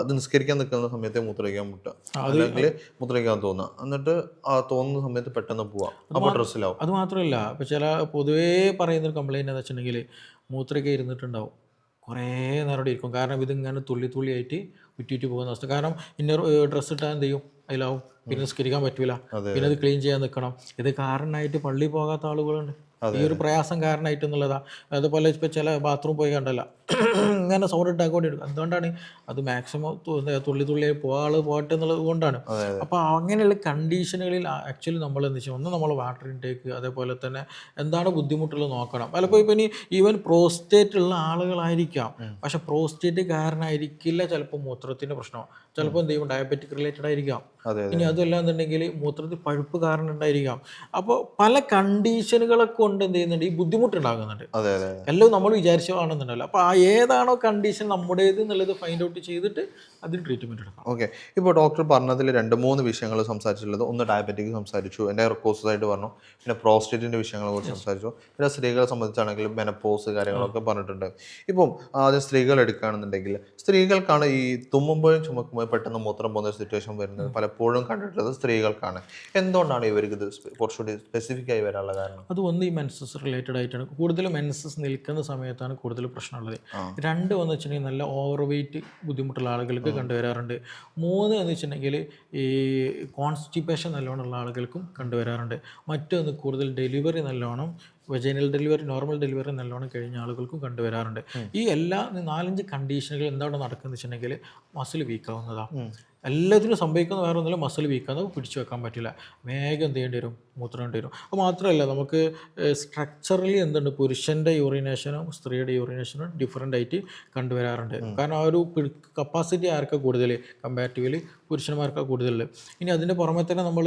അത് നിസ്കരിക്കാൻ നിൽക്കുന്ന സമയത്ത് മൂത്രയ്ക്കാൻ മുട്ടുക. അല്ലെങ്കിൽ മൂത്രയ്ക്കാൻ തോന്നുക. എന്നിട്ട് ആ തോന്നുന്ന സമയത്ത് പെട്ടെന്ന് പോവാം അപ്പോൾ ഡ്രസ്സിലാവും. അത് മാത്രമല്ല ഇപ്പോൾ ചില പൊതുവേ പറയുന്നൊരു കംപ്ലൈന്റ് എന്താ വെച്ചിട്ടുണ്ടെങ്കിൽ മൂത്രയ്ക്ക് ഇരുന്നിട്ടുണ്ടാവും. കുറേ നേരം അവിടെ ഇരിക്കും. കാരണം ഇതിങ്ങനെ തുള്ളി തുള്ളി ആയിട്ട് വിറ്റിട്ട് പോകുന്ന അവസ്ഥ. കാരണം ഇന്നർ ഡ്രസ്സ് ഇട്ടാൽ എന്ത് ചെയ്യും? അതിലാവും. പിന്നെ നിസ്കരിക്കാൻ പറ്റില്ല പിന്നെ അത്. ക്ലീൻ ചെയ്യാൻ നിൽക്കണം ഇത് കാരണമായിട്ട് പള്ളി പോകാത്ത ആളുകളുണ്ട്. ഈ ഒരു പ്രയാസം കാരണമായിട്ട് എന്നുള്ളതാണ് അതുപോലെ ഇപ്പോൾ ചില ബാത്റൂം പോയി കണ്ടല്ല. ഇങ്ങനെ സൗണ്ട് ഉണ്ടാക്കൊണ്ടിരിക്കും എന്തുകൊണ്ടാണ്? അത് മാക്സിമം തുള്ളി തുള്ളി പോകാൾ പോകട്ടെ എന്നുള്ളത് കൊണ്ടാണ്. അപ്പോൾ അങ്ങനെയുള്ള കണ്ടീഷനുകളിൽ ആക്ച്വലി നമ്മൾ എന്ത് ചെയ്യും? ഒന്ന് നമ്മൾ വാട്ടർ ഇൻടേക്ക് അതേപോലെ തന്നെ എന്താണ് ബുദ്ധിമുട്ടുള്ളത് നോക്കണം. പലപ്പോൾ ഇപ്പം ഇനി ഈവൻ പ്രോസ്റ്റേറ്റ് ഉള്ള ആളുകളായിരിക്കാം. പക്ഷെ പ്രോസ്റ്റേറ്റ് കാരണമായിരിക്കില്ല ചിലപ്പോൾ മൂത്രത്തിന്റെ പ്രശ്നം ചിലപ്പോൾ എന്ത് ചെയ്യും ഡയബറ്റിക് റിലേറ്റഡ് ആയിരിക്കാം ഇനി അതല്ല എന്നുണ്ടെങ്കിൽ മൂത്രത്തിൽ പഴുപ്പ് കാരണം ഉണ്ടായിരിക്കാം. അപ്പോൾ പല കണ്ടീഷനുകളെ കൊണ്ട് എന്ത് ചെയ്യുന്നുണ്ട്? ഈ ബുദ്ധിമുട്ടുണ്ടാകുന്നുണ്ട്. അതെ അതെ എല്ലാം നമ്മൾ വിചാരിച്ചതാണെന്നുണ്ടല്ലോ. അപ്പോൾ ആ ഏതാണോ കണ്ടീഷൻ നമ്മുടേത് എന്നുള്ളത് ഫൈൻഡ് ഔട്ട് ചെയ്തിട്ട് അതിന് ട്രീറ്റ്മെന്റ് എടുക്കാം. ഓക്കെ. ഇപ്പോൾ ഡോക്ടർ പറഞ്ഞതിൽ രണ്ട് മൂന്ന് വിഷയങ്ങൾ സംസാരിച്ചിട്ടുള്ളത്. ഒന്ന് ഡയബറ്റിക് സംസാരിച്ചു. എന്റെ റിക്കോസ് ആയിട്ട് പറഞ്ഞു. പിന്നെ പ്രോസ്റ്റേറ്റിന്റെ വിഷയങ്ങളെ കുറിച്ച് സംസാരിച്ചു. പിന്നെ സ്ത്രീകളെ സംബന്ധിച്ചാണെങ്കിൽ മെനപ്പോസ് കാര്യങ്ങളൊക്കെ പറഞ്ഞിട്ടുണ്ട്. ഇപ്പം ആദ്യം സ്ത്രീകൾ എടുക്കുകയാണെന്നുണ്ടെങ്കിൽ സ്ത്രീകൾക്കാണ് ഈ തുമ്മുമ്പോഴും ചുമക്കുമ്പോഴും പെട്ടെന്ന് മൂത്രം പോകുന്ന സിറ്റുവേഷൻ വരുന്നത് പലപ്പോഴും കണ്ടിട്ടുള്ളത് സ്ത്രീകൾക്കാണ്. എന്തുകൊണ്ടാണ് ഇവർക്ക് ഇത് കുറച്ചുകൂടി സ്പെസിഫിക് ആയി വരാനുള്ള കാരണം? അത് ഒന്ന് ഈ മെൻസസ് റിലേറ്റഡ് ആയിട്ടാണ്. കൂടുതലും മെൻസസ് നിൽക്കുന്ന സമയത്താണ് കൂടുതൽ പ്രശ്നമുള്ളത്. രണ്ട് എന്ന് വെച്ചിട്ടുണ്ടെങ്കിൽ നല്ല ഓവർ വെയിറ്റ് ബുദ്ധിമുട്ടുള്ള ആളുകൾക്ക് കണ്ടുവരാറുണ്ട്. മൂന്ന് എന്ന് വെച്ചിട്ടുണ്ടെങ്കിൽ ഈ കോൺസ്റ്റിപ്പേഷൻ നല്ലോണമുള്ള ആളുകൾക്കും കണ്ടുവരാറുണ്ട്. മറ്റൊന്ന് കൂടുതൽ ഡെലിവറി നല്ലോണം വെജൈനൽ ഡെലിവറി നോർമൽ ഡെലിവറി നല്ലോണം കഴിഞ്ഞ ആളുകൾക്കും കണ്ടുവരാറുണ്ട്. ഈ എല്ലാ നാലഞ്ച് കണ്ടീഷനുകൾ എന്താണ് നടക്കുന്നത് വെച്ചിട്ടുണ്ടെങ്കിൽ മസിൽ വീക്കാവുന്നതാണ്. എല്ലാത്തിനും സംഭവിക്കുന്ന വേറെ ഒന്നുമില്ല. മസിൽ വീക്കാന്ന് പിടിച്ചു വെക്കാൻ പറ്റില്ല. വേഗം എന്ത് ചെയ്യേണ്ടി വരും? മൂത്രം വേണ്ടി വരും. അത് മാത്രമല്ല നമുക്ക് സ്ട്രക്ചറലി എന്തുണ്ട്? പുരുഷന്റെ യൂറിനേഷനും സ്ത്രീയുടെ യൂറിനേഷനും ഡിഫറെന്റ് ആയിട്ട് കണ്ടുവരാറുണ്ട്. കാരണം ആ ഒരു കപ്പാസിറ്റി ആർക്കാണ് കൂടുതൽ കമ്പാരിറ്റീവ്ലി പുരുഷന്മാർക്കാണ് കൂടുതൽ ഇനി അതിന്റെ പുറമെ തന്നെ നമ്മൾ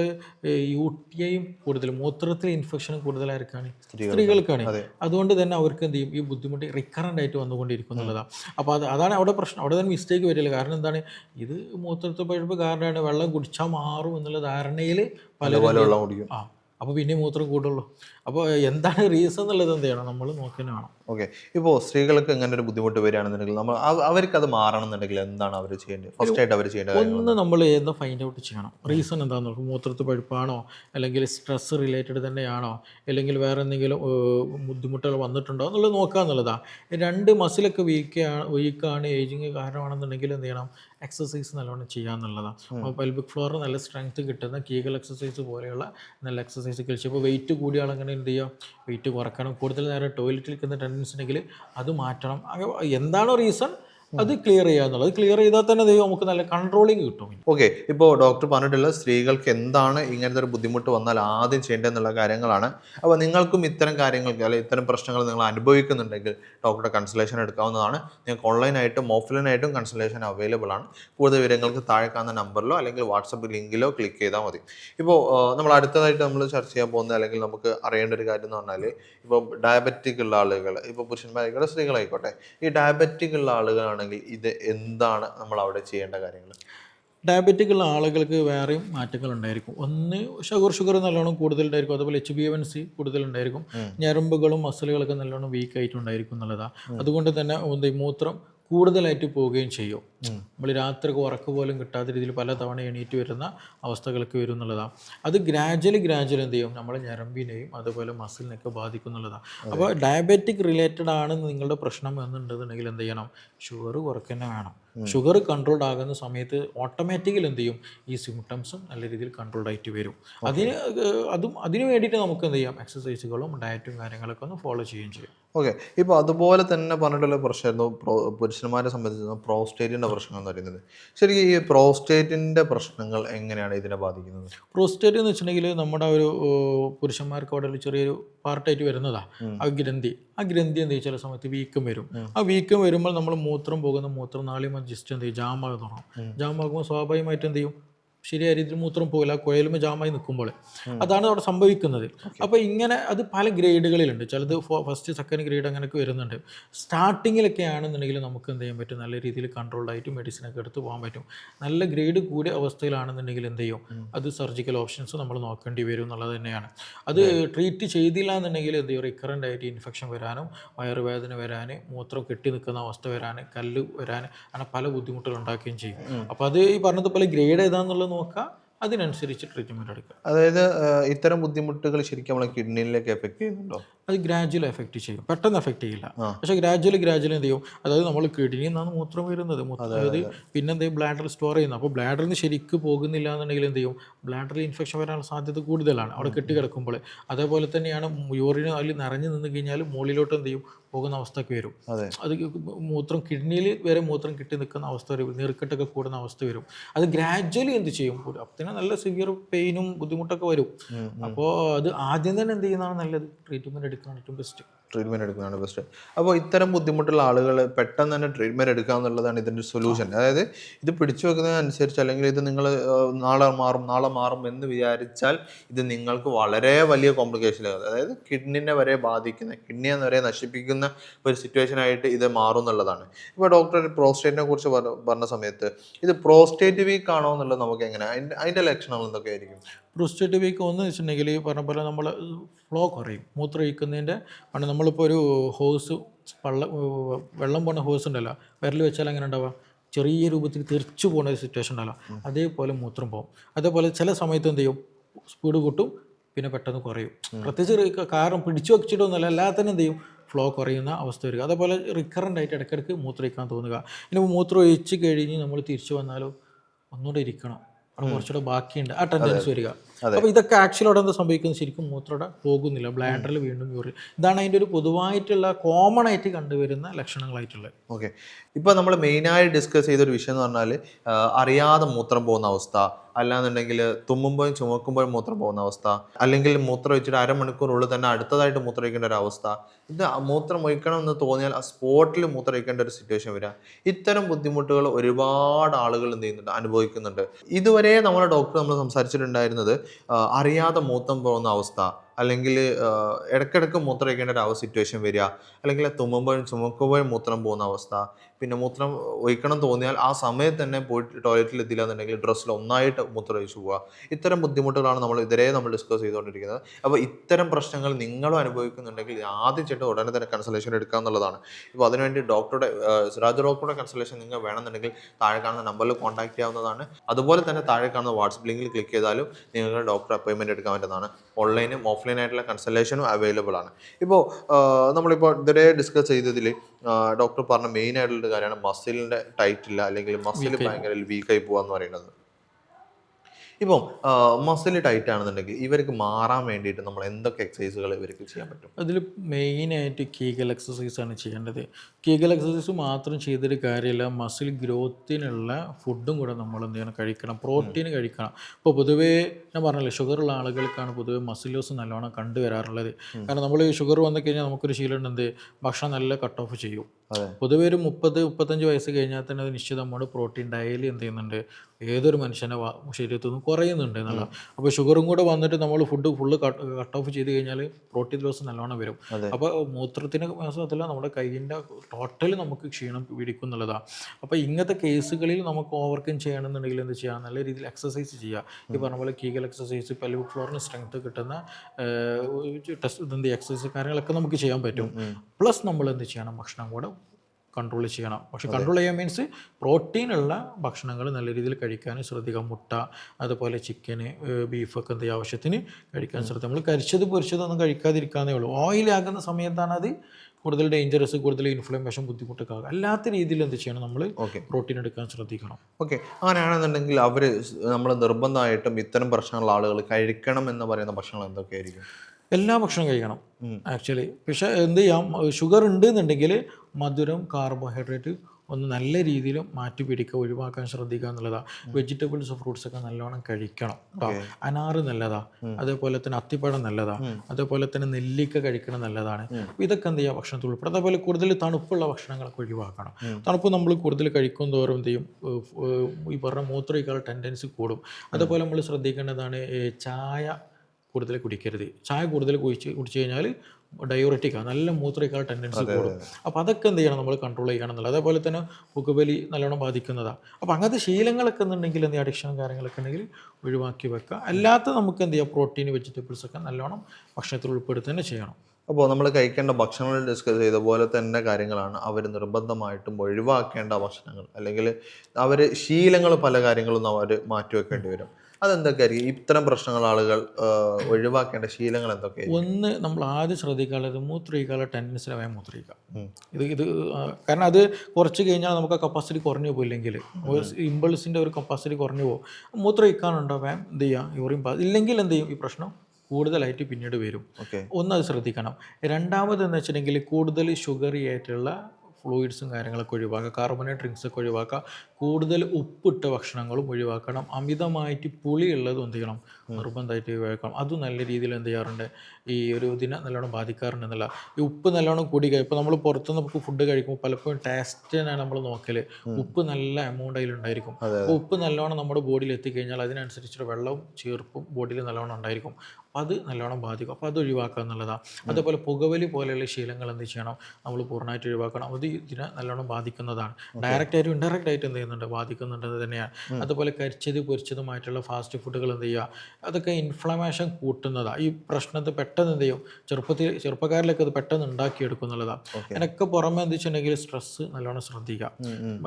യു ടി ഐയും കൂടുതൽ മൂത്രത്തിൽ ഇൻഫെക്ഷനും കൂടുതലായിരിക്കാണ് സ്ത്രീകൾക്കാണ്. അതുകൊണ്ട് തന്നെ അവർക്ക് എന്ത് ചെയ്യും? ഈ ബുദ്ധിമുട്ട് റിക്കറന്റ് ആയിട്ട് വന്നുകൊണ്ടിരിക്കുന്നുള്ളതാണ് അപ്പോൾ അത് അതാണ് അവിടെ പ്രശ്നം. അവിടെ തന്നെ മിസ്റ്റേക്ക് വരില്ല കാരണം എന്താണ്? ഇത് മൂത്രത്തിൽ പഴുപ്പ് കാരണമാണ് വെള്ളം കുടിച്ചാൽ മാറും എന്നുള്ള ധാരണയിൽ പല വെള്ളം കുടിക്കും. ആ അപ്പോൾ പിന്നെ മൂത്രം കൂടുള്ളൂ അപ്പോൾ എന്താണ് റീസൺ എന്നുള്ളത് എന്ത് ചെയ്യണം? നമ്മൾ നോക്കി തന്നെ വേണം ഓക്കെ ഇപ്പോൾ സ്ത്രീകൾക്ക് ഇങ്ങനെ ഒരു ബുദ്ധിമുട്ട് വരികയാണെന്നുണ്ടെങ്കിൽ നമ്മൾ അവർക്ക് അത് മാറണം എന്നുണ്ടെങ്കിൽ എന്താണ് അവർ ചെയ്യേണ്ടത്? ഫസ്റ്റ് ആയിട്ട് അവർ ചെയ്യേണ്ടത് ഒന്ന് നമ്മൾ എന്താ ഫൈൻഡ് ഔട്ട് ചെയ്യണം. റീസൺ എന്താണെന്ന് നോക്കും. മൂത്രത്തിൽ പഴുപ്പാണോ? അല്ലെങ്കിൽ സ്ട്രെസ് റിലേറ്റഡ് തന്നെയാണോ? അല്ലെങ്കിൽ വേറെ എന്തെങ്കിലും ബുദ്ധിമുട്ടുകൾ വന്നിട്ടുണ്ടോ? എന്നുള്ളത് നോക്കുക എന്നുള്ളതാണ് രണ്ട് മസിലൊക്കെ വീക്കാണ് വീക്കാണ് ഏജിങ് കാരണമാണെന്നുണ്ടെങ്കിൽ എന്ത് ചെയ്യണം? എക്സസൈസ് നല്ലോണം ചെയ്യുക എന്നുള്ളതാണ് പെൽബിക് ഫ്ലോർ നല്ല സ്ട്രെങ്ത് കിട്ടുന്ന കീകൾ എക്സസൈസ് പോലെയുള്ള നല്ല എക്സസൈസ് കഴിച്ചു ഇപ്പോൾ വെയിറ്റ് കൂടിയ ആളങ്ങനെ എന്ത് ചെയ്യുക? വെയിറ്റ് കുറക്കണം. കൂടുതൽ നേരം ടോയ്ലറ്റിൽ നിൽക്കുന്ന ടെൻഡൻസ് ഉണ്ടെങ്കിൽ അത് മാറ്റണം. എന്താണോ റീസൺ അത് ക്ലിയർ ചെയ്യുക എന്നുള്ളത്. ക്ലിയർ ചെയ്താൽ തന്നെ ദൈവം നമുക്ക് നല്ല കൺട്രോളിങ് കിട്ടും. ഓക്കെ ഇപ്പോൾ ഡോക്ടർ പറഞ്ഞിട്ടുള്ള സ്ത്രീകൾക്ക് എന്താണ് ഇങ്ങനത്തെ ഒരു ബുദ്ധിമുട്ട് വന്നാൽ ആദ്യം ചെയ്യേണ്ടതെന്നുള്ള കാര്യങ്ങളാണ്. അപ്പോൾ നിങ്ങൾക്കും ഇത്തരം കാര്യങ്ങൾക്ക് അല്ലെങ്കിൽ ഇത്തരം പ്രശ്നങ്ങൾ നിങ്ങൾ അനുഭവിക്കുന്നുണ്ടെങ്കിൽ ഡോക്ടറുടെ കൺസൾട്ടേഷൻ എടുക്കാവുന്നതാണ്. നിങ്ങൾക്ക് ഓൺലൈനായിട്ടും ഓഫ്ലൈനായിട്ടും കൺസൾട്ടേഷൻ അവൈലബിൾ ആണ്. കൂടുതൽ വിവരങ്ങൾക്ക് താഴെ കാണുന്ന നമ്പറിലോ അല്ലെങ്കിൽ വാട്സപ്പ് ലിങ്കിലോ ക്ലിക്ക് ചെയ്താൽ മതി. ഇപ്പോൾ നമ്മൾ അടുത്തതായിട്ട് നമ്മൾ ചർച്ച ചെയ്യാൻ പോകുന്ന അല്ലെങ്കിൽ നമുക്ക് അറിയേണ്ട ഒരു കാര്യം എന്ന് പറഞ്ഞാൽ ഇപ്പോൾ ഡയബറ്റിക് ഉള്ള ആളുകൾ ഇപ്പോൾ പുരുഷന്മാരായിക്കോട്ടെ സ്ത്രീകളായിക്കോട്ടെ ഈ ഡയബറ്റിക് ഉള്ള ആളുകളാണെങ്കിൽ ഇത് എന്താണ് നമ്മൾ അവിടെ ചെയ്യേണ്ട കാര്യങ്ങൾ? ഡയബറ്റിക് ഉള്ള ആളുകൾക്ക് വേറെയും മാറ്റങ്ങൾ ഉണ്ടായിരിക്കും. ഒന്ന് ഷുഗർ ഷുഗർ നല്ലോണം കൂടുതലുണ്ടായിരിക്കും. അതുപോലെ എച്ച് ബി എൻ സി കൂടുതലുണ്ടായിരിക്കും. ഞരമ്പുകളും മസിലുകളൊക്കെ നല്ലോണം വീക്ക് ആയിട്ടുണ്ടായിരിക്കും എന്നുള്ളതാണ് അതുകൊണ്ട് തന്നെ മൂത്രം കൂടുതലായിട്ട് പോവുകയും ചെയ്യും. നമ്മൾ രാത്രി ഉറക്ക് പോലും കിട്ടാത്ത രീതിയിൽ പല തവണ എണീറ്റ് വരുന്ന അവസ്ഥകളൊക്കെ വരും എന്നുള്ളതാണ് അത് ഗ്രാജ്വലി ഗ്രാജ്വലി എന്ത് ചെയ്യും? നമ്മളെ ഞരമ്പിനെയും അതുപോലെ മസിലിനെയൊക്കെ ബാധിക്കും എന്നുള്ളതാണ് അപ്പോൾ ഡയബറ്റിക് റിലേറ്റഡ് ആണ് നിങ്ങളുടെ പ്രശ്നം എന്നുണ്ടെന്നുണ്ടെങ്കിൽ എന്ത് ചെയ്യണം? ഷുഗർ കുറയ്ക്കുക തന്നെ വേണം. ഷുഗർ കൺട്രോൾഡ് ആകുന്ന സമയത്ത് ഓട്ടോമാറ്റിക്കലി എന്ത് ചെയ്യും? ഈ സിംറ്റംസും നല്ല രീതിയിൽ കൺട്രോൾഡ് ആയിട്ട് വരും. അതിന് അതും അതിന് വേണ്ടിയിട്ട് നമുക്ക് എന്ത് ചെയ്യാം? എക്സസൈസുകളും ഡയറ്റും കാര്യങ്ങളൊക്കെ ഒന്ന് ഫോളോ ചെയ്യുകയും ചെയ്യും. ഓക്കെ. ഇപ്പോൾ അതുപോലെ തന്നെ പറഞ്ഞിട്ടുള്ള പ്രശ്നമായിരുന്നു പ്രോ പുരുഷന്മാരെ സംബന്ധിച്ച് പ്രോസ്റ്റേറ്റിന്റെ പ്രശ്നം എന്ന് പറയുന്നത്. ശരിക്കും ഈ പ്രോസ്റ്റേറ്റിന്റെ പ്രശ്നങ്ങൾ എങ്ങനെയാണ് ഇതിനെ ബാധിക്കുന്നത്? പ്രോസ്റ്റേറ്റ് എന്ന് വെച്ചിട്ടുണ്ടെങ്കിൽ നമ്മുടെ ഒരു പുരുഷന്മാർക്ക് അവിടെ ഒരു ചെറിയൊരു പാർട്ടായിട്ട് വരുന്നതാ. ആ ഗ്രന്ഥി. ആ ഗ്രന്ഥി എന്ത് ചില സമയത്ത് വീക്കം വരും. ആ വീക്കം വരുമ്പോൾ നമ്മൾ മൂത്രം പോകുന്ന മൂത്രം നാളെയും ജസ്റ്റ് എന്ത് ചെയ്യും? ജാമാകാൻ തുടങ്ങും ജാമാകുമ്പോൾ സ്വാഭാവികമായിട്ട് എന്ത് ചെയ്യും? ശരിയായ രീതിയിൽ മൂത്രം പോകില്ല കുഴലുമ്പോൾ ജാമായി നിൽക്കുമ്പോൾ. അതാണ് അവിടെ സംഭവിക്കുന്നത്. അപ്പോൾ ഇങ്ങനെ അത് പല ഗ്രേഡുകളിലുണ്ട്. ചിലത് ഫസ്റ്റ് സെക്കൻഡ് ഗ്രേഡ് അങ്ങനെയൊക്കെ വരുന്നുണ്ട്. സ്റ്റാർട്ടിങ്ങിലൊക്കെ ആണെന്നുണ്ടെങ്കിൽ നമുക്ക് എന്ത് ചെയ്യാൻ പറ്റും? നല്ല രീതിയിൽ കൺട്രോൾഡ് ആയിട്ട് മെഡിസിനൊക്കെ എടുത്ത് പോകാൻ പറ്റും. നല്ല ഗ്രേഡ് കൂടിയ അവസ്ഥയിലാണെന്നുണ്ടെങ്കിൽ എന്ത് ചെയ്യും? അത് സർജിക്കൽ ഓപ്ഷൻസ് നമ്മൾ നോക്കേണ്ടി വരും എന്നുള്ളത് തന്നെയാണ്. അത് ട്രീറ്റ് ചെയ്തില്ല എന്നുണ്ടെങ്കിൽ എന്ത് ചെയ്യും? റിക്കറന്റ് ആയിട്ട് ഇൻഫെക്ഷൻ വരാനും വയറുവേദന വരാൻ മൂത്രം കെട്ടി നിൽക്കുന്ന അവസ്ഥ വരാൻ കല്ല് വരാൻ അങ്ങനെ പല ബുദ്ധിമുട്ടുകൾ ഉണ്ടാക്കുകയും ചെയ്യും. അപ്പോൾ അത് ഈ പറഞ്ഞതുപോലെ ഗ്രേഡ് ഏതാണെന്നുള്ളത് നോക്കുക. അതിനനുസരിച്ച് ട്രീറ്റ്മെന്റ് എടുക്കുക. അതായത് ഇത്തരം ബുദ്ധിമുട്ടുകൾ ശരിക്കും നമ്മളെ കിഡ്നിയിലേക്ക് എഫക്റ്റ് ചെയ്യുന്നുണ്ടോ? അത് ഗ്രാജ്വലി എഫക്റ്റ് ചെയ്യും. പെട്ടെന്ന് എഫക്റ്റ് ചെയ്യില്ല. പക്ഷേ ഗ്രാജുവലി ഗ്രാജുവലി എന്ത് ചെയ്യും? അതായത് നമ്മൾ കിഡ്നിയിൽ നിന്നാണ് മൂത്രം വരുന്നത്. അതായത് പിന്നെ എന്ത് ചെയ്യും? ബ്ലാഡർ സ്റ്റോർ ചെയ്യുന്നത് അപ്പോൾ ബ്ലാഡറിൽ നിന്ന് ശരിക്ക് പോകുന്നില്ല എന്നുണ്ടെങ്കിൽ എന്ത് ചെയ്യും? ബ്ലാഡറിൽ ഇൻഫെക്ഷൻ വരാനുള്ള സാധ്യത കൂടുതലാണ്. അവിടെ കെട്ടി കിടക്കുമ്പോൾ അതേപോലെ തന്നെയാണ് യൂറിന് അതിൽ നിറഞ്ഞു നിന്ന് കഴിഞ്ഞാൽ മുകളിലോട്ട് എന്ത് ചെയ്യും? പോകുന്ന അവസ്ഥയ്ക്ക് വരും. അതെ. മൂത്രം കിഡ്നിയിൽ വരെ മൂത്രം കിട്ടി നിൽക്കുന്ന അവസ്ഥ വരും. നീർക്കെട്ടൊക്കെ കൂടുന്ന അവസ്ഥ വരും. അത് ഗ്രാജുവലി എന്ത് ചെയ്യും? അപ്പം തന്നെ നല്ല സിവിയർ പെയിനും ബുദ്ധിമുട്ടൊക്കെ വരും. അപ്പോൾ അത് ആദ്യം തന്നെ എന്ത് ചെയ്യുന്നതാണ് നല്ലത്? ട്രീറ്റ്മെന്റ് എടുക്കുന്നതാണ് ഏറ്റവും ബെസ്റ്റ് ട്രീറ്റ്മെന്റ് എടുക്കുന്നതാണ് ബെസ്റ്റ് അപ്പോൾ ഇത്തരം ബുദ്ധിമുട്ടുള്ള ആളുകൾ പെട്ടെന്ന് തന്നെ ട്രീറ്റ്മെന്റ് എടുക്കുക എന്നുള്ളതാണ് ഇതിന്റെ സൊല്യൂഷൻ അതായത് ഇത് പിടിച്ചു വെക്കുന്നതിനനുസരിച്ച് അല്ലെങ്കിൽ ഇത് നിങ്ങൾ നാളെ മാറും നാളെ മാറും എന്ന് വിചാരിച്ചാൽ ഇത് നിങ്ങൾക്ക് വളരെ വലിയ കോംപ്ലിക്കേഷൻ അതായത് കിഡ്നിനെ വരെ ബാധിക്കുന്ന കിഡ്നിയെ വരെ നശിപ്പിക്കുന്ന ഒരു സിറ്റുവേഷൻ ആയിട്ട് ഇത് മാറും എന്നുള്ളതാണ്. ഇപ്പോൾ ഡോക്ടർ പ്രോസ്റ്റേറ്റിനെ കുറിച്ച് പറഞ്ഞ സമയത്ത് ഇത് പ്രോസ്റ്റേറ്റ് വീക്ക് ആണോ എന്നുള്ളത് നമുക്ക് എങ്ങനെ അതിന്റെ അതിന്റെ ലക്ഷണങ്ങൾ എന്തൊക്കെ ആയിരിക്കും പ്രോസ്റ്റേറ്റ് വീക്ക് ഒന്ന് വെച്ചിട്ടുണ്ടെങ്കിൽ പറഞ്ഞ പോലെ നമ്മൾ ഫ്ലോ കുറയും മൂത്രം ഒഴിക്കുന്നതിന്റെ ആണ് നമ്മളിപ്പോൾ ഒരു ഹോസ് പള്ള വെള്ളം പോണ ഹോസ് ഉണ്ടല്ലോ. വിരൽ വെച്ചാൽ അങ്ങനെ ഉണ്ടാവുക? ചെറിയ രൂപത്തിൽ തെറിച്ചു പോകുന്ന ഒരു സിറ്റുവേഷൻ ഉണ്ടല്ലോ. അതേപോലെ മൂത്രം പോകും. അതേപോലെ ചില സമയത്ത് എന്ത് ചെയ്യും? സ്പീഡ് കൂട്ടും പിന്നെ പെട്ടെന്ന് കുറയും. പ്രത്യേകിച്ച് കാരണം പിടിച്ചു വെച്ചിട്ടൊന്നുമല്ല എല്ലാത്തിനും എന്ത് ചെയ്യും? ഫ്ലോ കുറയുന്ന അവസ്ഥ വരിക. അതേപോലെ റിക്കറന്റ് ആയിട്ട് ഇടയ്ക്കിടയ്ക്ക് മൂത്രമൊഴിക്കാൻ തോന്നുക. ഇനി മൂത്രം ഒഴിച്ച് കഴിഞ്ഞ് നമ്മൾ തിരിച്ചു വന്നാലോ ഒന്നുകൂടെ ഇരിക്കണം. അവിടെ കുറച്ചുകൂടെ ബാക്കിയുണ്ട്. ആ ടെൻഡൻസ് വരിക. അപ്പോൾ ഇതൊക്കെ ആക്ച്വലി അവിടെ എന്താ സംഭവിക്കുന്നത്? ശരിക്കും മൂത്രയുടെ പോകുന്നില്ല. ബ്ലാഡറിൽ വീണ്ടും യൂറിൻ. ഇതാണ് അതിന്റെ ഒരു പൊതുവായിട്ടുള്ള കോമൺ ആയിട്ട് കണ്ടുവരുന്ന ലക്ഷണങ്ങളായിട്ടുള്ളത്. ഓക്കെ. ഇപ്പോൾ നമ്മൾ മെയിനായി ഡിസ്കസ് ചെയ്തൊരു വിഷയം എന്ന് പറഞ്ഞാൽ അറിയാതെ മൂത്രം പോകുന്ന അവസ്ഥ. അല്ലാന്നുണ്ടെങ്കിൽ തുമ്മുമ്പോഴും ചുമക്കുമ്പോഴും മൂത്രം പോകുന്ന അവസ്ഥ. അല്ലെങ്കിൽ മൂത്രം ഒഴിച്ചിട്ട് അരമണിക്കൂറുള്ളിൽ തന്നെ അടുത്തതായിട്ട് മൂത്രം ഒഴിക്കേണ്ട ഒരു അവസ്ഥ. ഇത് മൂത്രം ഒഴിക്കണം എന്ന് തോന്നിയാൽ ആ സ്പോട്ടിൽ മൂത്രം ഒഴിക്കേണ്ട ഒരു സിറ്റുവേഷൻ വരിക ഇത്തരം ബുദ്ധിമുട്ടുകൾ ഒരുപാട് ആളുകൾ എന്ത് ചെയ്യുന്നുണ്ട്? അനുഭവിക്കുന്നുണ്ട്. ഇതുവരെ നമ്മളെ ഡോക്ടർ നമ്മൾ സംസാരിച്ചിട്ടുണ്ടായിരുന്നത് അറിയാതെ മൂത്തം പോകുന്ന അവസ്ഥ. അല്ലെങ്കിൽ ഇടയ്ക്കിടയ്ക്ക് മൂത്രം ഒഴിക്കേണ്ട ഒരു അവ സിറ്റുവേഷൻ വരിക. അല്ലെങ്കിൽ തുമ്മുമ്പോഴും ചുമക്കുമ്പോഴും മൂത്രം പോകുന്ന അവസ്ഥ. പിന്നെ മൂത്രം ഒഴിക്കണം തോന്നിയാൽ ആ സമയത്ത് തന്നെ പോയിട്ട് ടോയ്ലറ്റിൽ എത്തില്ല എന്നുണ്ടെങ്കിൽ ഡ്രസ്സിൽ ഒന്നായിട്ട് മൂത്രം ഒഴിച്ചു പോവുക. ഇത്തരം ബുദ്ധിമുട്ടുകളാണ് നമ്മൾ ഇതുവരെ നമ്മൾ ഡിസ്കസ് ചെയ്തുകൊണ്ടിരിക്കുന്നത്. അപ്പോൾ ഇത്തരം പ്രശ്നങ്ങൾ നിങ്ങളും അനുഭവിക്കുന്നുണ്ടെങ്കിൽ ആദ്യം ചെട്ട് ഉടനെ തന്നെ കൺസൾട്ടേഷൻ എടുക്കുക എന്നുള്ളതാണ്. ഇപ്പോൾ അതിനുവേണ്ടി ഡോക്ടറുടെ സിറാജ് ഡോക്ടറുടെ കൺസൾട്ടേഷൻ നിങ്ങൾ വേണമെന്നുണ്ടെങ്കിൽ താഴെ കാണുന്ന നമ്പറിൽ കോൺടാക്ട് ചെയ്യാവുന്നതാണ്. അതുപോലെ തന്നെ താഴെ കാണുന്ന വാട്സപ്പ് ലിങ്കിൽ ക്ലിക്ക് ചെയ്താലും നിങ്ങൾക്ക് ഡോക്ടർ അപ്പോയിൻമെന്റ് എടുക്കാൻ പറ്റുന്നതാണ്. ഓൺലൈനും ഓഫ്ലൈൻ ആയിട്ടുള്ള കൺസൾട്ടേഷനും അവൈലബിൾ ആണ്. ഇപ്പോൾ നമ്മളിപ്പോൾ ഇതുവരെ ഡിസ്കസ് ചെയ്തതിൽ ഡോക്ടർ പറഞ്ഞ മെയിൻ ആയിട്ടുള്ള കാര്യമാണ് മസിലിന്റെ ടൈറ്റില്ല അല്ലെങ്കിൽ മസിൽ ഭയങ്കര വീക്കായി പോകുക എന്ന് പറയുന്നത്. ഇപ്പം മസിൽ ടൈറ്റ് ആണെന്നുണ്ടെങ്കിൽ ഇവർക്ക് മാറാൻ വേണ്ടിയിട്ട് നമ്മൾ എന്തൊക്കെ എക്സസൈസുകൾ ഇവർക്ക് ചെയ്യാൻ പറ്റും? അതിൽ മെയിനായിട്ട് കീഗൽ എക്സസൈസ് ആണ് ചെയ്യേണ്ടത്. കീഗൽ എക്സസൈസ് മാത്രം ചെയ്തിട്ട് കാര്യമില്ല. മസിൽ ഗ്രോത്തിനുള്ള ഫുഡും കൂടെ നമ്മൾ എന്ത് ചെയ്യണം? കഴിക്കണം. പ്രോട്ടീൻ കഴിക്കണം. ഇപ്പോൾ പൊതുവേ ഞാൻ പറഞ്ഞല്ലോ ഷുഗറുള്ള ആളുകൾക്കാണ് പൊതുവേ മസിൽ ലോസ് നല്ലോണം കണ്ടുവരാറുള്ളത്. കാരണം നമ്മൾ ഷുഗർ വന്നു കഴിഞ്ഞാൽ നമുക്കൊരു ശീലം ഉണ്ട് എന്ത്? ഭക്ഷണം നല്ല കട്ട് ഓഫ് ചെയ്യും. പൊതുവേ ഒരു മുപ്പത് മുപ്പത്തഞ്ച് വയസ്സ് കഴിഞ്ഞാൽ തന്നെ അത് നിശ്ചിത പ്രോട്ടീൻ ഡയലി എന്ത് ചെയ്യുന്നുണ്ട്? ഏതൊരു മനുഷ്യന്റെ ശരീരത്തിൽ നിന്നും കുറയുന്നുണ്ട് എന്നുള്ള അപ്പോൾ ഷുഗറും കൂടെ വന്നിട്ട് നമ്മൾ ഫുഡ് ഫുള്ള് കട്ട് ഓഫ് ചെയ്ത് കഴിഞ്ഞാൽ പ്രോട്ടീൻ ലോസ് നല്ലോണം വരും. അപ്പോൾ മൂത്രത്തിന് മാസത്തില്ല നമ്മുടെ കൈയിന്റെ ടോട്ടൽ നമുക്ക് ക്ഷീണം പിടിക്കും എന്നുള്ളതാണ്. അപ്പോൾ ഇങ്ങനത്തെ കേസുകളിൽ നമുക്ക് ഓവർകം ചെയ്യണമെന്നുണ്ടെങ്കിൽ എന്ത് ചെയ്യുക നല്ല രീതിയിൽ എക്സസൈസ് ചെയ്യുക ഈ പറഞ്ഞ പോലെ കീഗൽ എക്സസൈസ് പെൽവിക് ഫ്ലോറിന് സ്ട്രെങ്ത് കിട്ടുന്ന ടെസ്റ്റ് എക്സസൈസ് കാര്യങ്ങളൊക്കെ നമുക്ക് ചെയ്യാൻ പറ്റും. പ്ലസ് നമ്മൾ എന്ത് ചെയ്യണം? ഭക്ഷണം കൂടെ കൺട്രോൾ ചെയ്യണം. പക്ഷെ കൺട്രോൾ ചെയ്യാൻ മീൻസ് പ്രോട്ടീനുള്ള ഭക്ഷണങ്ങൾ നല്ല രീതിയിൽ കഴിക്കാൻ ശ്രദ്ധിക്കുക. മുട്ട അതുപോലെ ചിക്കന് ബീഫൊക്കെ എന്ത് ചെയ്യുക ആവശ്യത്തിന് കഴിക്കാൻ ശ്രദ്ധിക്കുക. നമ്മൾ കരിച്ചത് പൊരിച്ചതൊന്നും കഴിക്കാതിരിക്കാന്നേ ഉള്ളൂ. ഓയിലാകുന്ന സമയത്താണ് അത് കൂടുതൽ ഡേഞ്ചറസ് കൂടുതൽ ഇൻഫ്ലമേഷൻ ബുദ്ധിമുട്ടൊക്കെ അല്ലാത്ത രീതിയിൽ എന്ത് ചെയ്യണം? നമ്മൾ ഓക്കെ. പ്രോട്ടീൻ എടുക്കാൻ ശ്രദ്ധിക്കണം. ഓക്കെ. അങ്ങനെയാണെന്നുണ്ടെങ്കിൽ അവർ നമ്മൾ നിർബന്ധമായിട്ടും ഇത്തരം പ്രശ്നമുള്ള ആളുകൾ കഴിക്കണം എന്ന് പറയുന്ന ഭക്ഷണങ്ങൾ എന്തൊക്കെയായിരിക്കും? എല്ലാ ഭക്ഷണം കഴിക്കണം ആക്ച്വലി. പക്ഷെ എന്ത് ചെയ്യാം? ഷുഗർ ഉണ്ട് എന്നുണ്ടെങ്കിൽ മധുരം കാർബോഹൈഡ്രേറ്റ് ഒന്ന് നല്ല രീതിയിൽ മാറ്റി പിടിക്കുക ഒഴിവാക്കാൻ ശ്രദ്ധിക്കുക എന്നുള്ളതാണ് വെജിറ്റബിൾസ് ഫ്രൂട്ട്സ് ഒക്കെ നല്ലോണം കഴിക്കണം കേട്ടോ അനാറ് നല്ലതാ. അതേപോലെ തന്നെ അത്തിപ്പഴം നല്ലതാ. അതേപോലെ തന്നെ നെല്ലിക്ക കഴിക്കണം നല്ലതാണ്. ഇതൊക്കെ എന്ത് ചെയ്യുക ഭക്ഷണത്തിൽ ഉൾപ്പെടും. അതേപോലെ കൂടുതൽ തണുപ്പുള്ള ഭക്ഷണങ്ങളൊക്കെ ഒഴിവാക്കണം. തണുപ്പ് നമ്മൾ കൂടുതൽ കഴിക്കും തോറും എന്ത് ചെയ്യും? ഈ പറഞ്ഞ മൂത്രമൊഴിക്കാനുള്ള ടെൻഡൻസി കൂടും. അതേപോലെ നമ്മൾ ശ്രദ്ധിക്കേണ്ടതാണ് ചായ കൂടുതൽ കുടിക്കരുത്. ചായ കൂടുതൽ കുഴിച്ച് കുടിച്ചു കഴിഞ്ഞാൽ ഡയോററ്റിക്കാണ് നല്ല മൂത്രയ്ക്കാൾ ടെൻഡൻസി കൂടും. അപ്പോൾ അതൊക്കെ എന്ത് ചെയ്യണം? നമ്മൾ കൺട്രോൾ ചെയ്യണം എന്നുള്ളത്. അതേപോലെ തന്നെ പുകവലി നല്ലോണം ബാധിക്കുന്നതാണ് അപ്പോൾ അങ്ങനത്തെ ശീലങ്ങളൊക്കെ എന്നുണ്ടെങ്കിൽ എന്ത് അഡിക്ഷൻ കാര്യങ്ങളൊക്കെ ഉണ്ടെങ്കിൽ ഒഴിവാക്കി വെക്കുക. അല്ലാത്ത നമുക്ക് എന്ത് ചെയ്യാം? പ്രോട്ടീൻ വെജിറ്റബിൾസ് ഒക്കെ നല്ലോണം ഭക്ഷണത്തിൽ ഉൾപ്പെടുത്തി തന്നെ ചെയ്യണം. അപ്പോൾ നമ്മൾ കഴിക്കേണ്ട ഭക്ഷണങ്ങൾ ഡിസ്കസ് ചെയ്ത പോലെ തന്നെ കാര്യങ്ങളാണ് അവർ നിർബന്ധമായിട്ടും ഒഴിവാക്കേണ്ട ഭക്ഷണങ്ങൾ. അല്ലെങ്കിൽ അവർ ശീലങ്ങൾ പല കാര്യങ്ങളും അവർ മാറ്റിവെക്കേണ്ടി വരും. അതെന്തൊക്കെയായിരിക്കും ഇത്തരം പ്രശ്നങ്ങൾ ആളുകൾ ഒഴിവാക്കേണ്ട ശീലങ്ങൾ എന്തൊക്കെ ഒന്ന് നമ്മൾ ആദ്യം ശ്രദ്ധിക്കാനുള്ളത് മൂത്രമൊഴിക്കാനുള്ള ടെൻഡൻസിനായ വേഗം മൂത്രമൊഴിക്കുക. ഇത് ഇത് കാരണം അത് കുറച്ച് കഴിഞ്ഞാൽ നമുക്ക് ആ കപ്പാസിറ്റി കുറഞ്ഞു പോയില്ലെങ്കിൽ ഇമ്പിൾസിന്റെ ഒരു കപ്പാസിറ്റി കുറഞ്ഞു പോകും മൂത്രമൊഴിക്കാനുണ്ടോ? വേം എന്ത് ചെയ്യുക യൂറിൻ പാസ് ഇല്ലെങ്കിൽ എന്ത് ചെയ്യും? ഈ പ്രശ്നം കൂടുതലായിട്ട് പിന്നീട് വരും. ഓക്കെ. ഒന്ന് അത് ശ്രദ്ധിക്കണം. രണ്ടാമത് എന്ന് വെച്ചിട്ടുണ്ടെങ്കിൽ കൂടുതൽ ഷുഗറി ആയിട്ടുള്ള ഫ്ലൂയിഡ്സും കാര്യങ്ങളൊക്കെ ഒഴിവാക്കുക. കാർബണേറ്റ് ഡ്രിങ്ക്സൊക്കെ ഒഴിവാക്കുക. കൂടുതൽ ഉപ്പിട്ട ഭക്ഷണങ്ങളും ഒഴിവാക്കണം. അമിതമായിട്ട് പുളിയുള്ളതും എന്ത് ചെയ്യണം? നിർബന്ധമായിട്ട് ഒഴിവാക്കണം അതും നല്ല രീതിയിൽ എന്ത് ചെയ്യാറുണ്ട്? ഈ ഒരു ഇതിനെ നല്ലോണം ബാധിക്കാറുണ്ട് എന്നുള്ള. ഈ ഉപ്പ് നല്ലോണം കൂടി ഇപ്പോൾ നമ്മൾ പുറത്തുനിന്ന് നമുക്ക് ഫുഡ് കഴിക്കുമ്പോൾ പലപ്പോഴും ടേസ്റ്റിനാണ് നമ്മൾ നോക്കൽ ഉപ്പ് നല്ല എമൗണ്ട് അതിലുണ്ടായിരിക്കും അപ്പോൾ ഉപ്പ് നല്ലോണം നമ്മുടെ ബോഡിയിൽ എത്തിക്കഴിഞ്ഞാൽ അതിനനുസരിച്ചുള്ള വെള്ളവും ചീർപ്പും ബോഡിയിൽ നല്ലോണം ഉണ്ടായിരിക്കും. അപ്പോൾ അത് നല്ലോണം ബാധിക്കും. അപ്പോൾ അത് ഒഴിവാക്കുക എന്നുള്ളതാണ് അതേപോലെ പുകവലി പോലെയുള്ള ശീലങ്ങൾ എന്ത് ചെയ്യണം? നമ്മൾ പൂർണമായിട്ട് ഒഴിവാക്കണം. അത് ഇതിനെ നല്ലോണം ബാധിക്കുന്നതാണ്. ഡയറക്റ്റ് ആയിട്ടും ഇൻഡയറക്റ്റ് ആയിട്ട് എന്ത് ചെയ്യുന്നുണ്ട് ബാധിക്കുന്നുണ്ട് എന്ന് തന്നെയാണ് അതുപോലെ കരിച്ചത് പൊരിച്ചതുമായിട്ടുള്ള ഫാസ്റ്റ് ഫുഡുകൾ എന്ത് ചെയ്യുക? അതൊക്കെ ഇൻഫ്ലമേഷൻ കൂട്ടുന്നതാണ് ഈ പ്രശ്നത്തെ പെട്ടെന്ന് എന്ത് ചെയ്യും? ചെറുപ്പത്തിൽ ചെറുപ്പക്കാരിലൊക്കെ അത് പെട്ടെന്ന് ഉണ്ടാക്കിയെടുക്കുന്നുള്ളതാണ് അതിനൊക്കെ പുറമെ എന്ത് വെച്ചിട്ടുണ്ടെങ്കിൽ സ്ട്രെസ്സ് നല്ലോണം ശ്രദ്ധിക്കുക.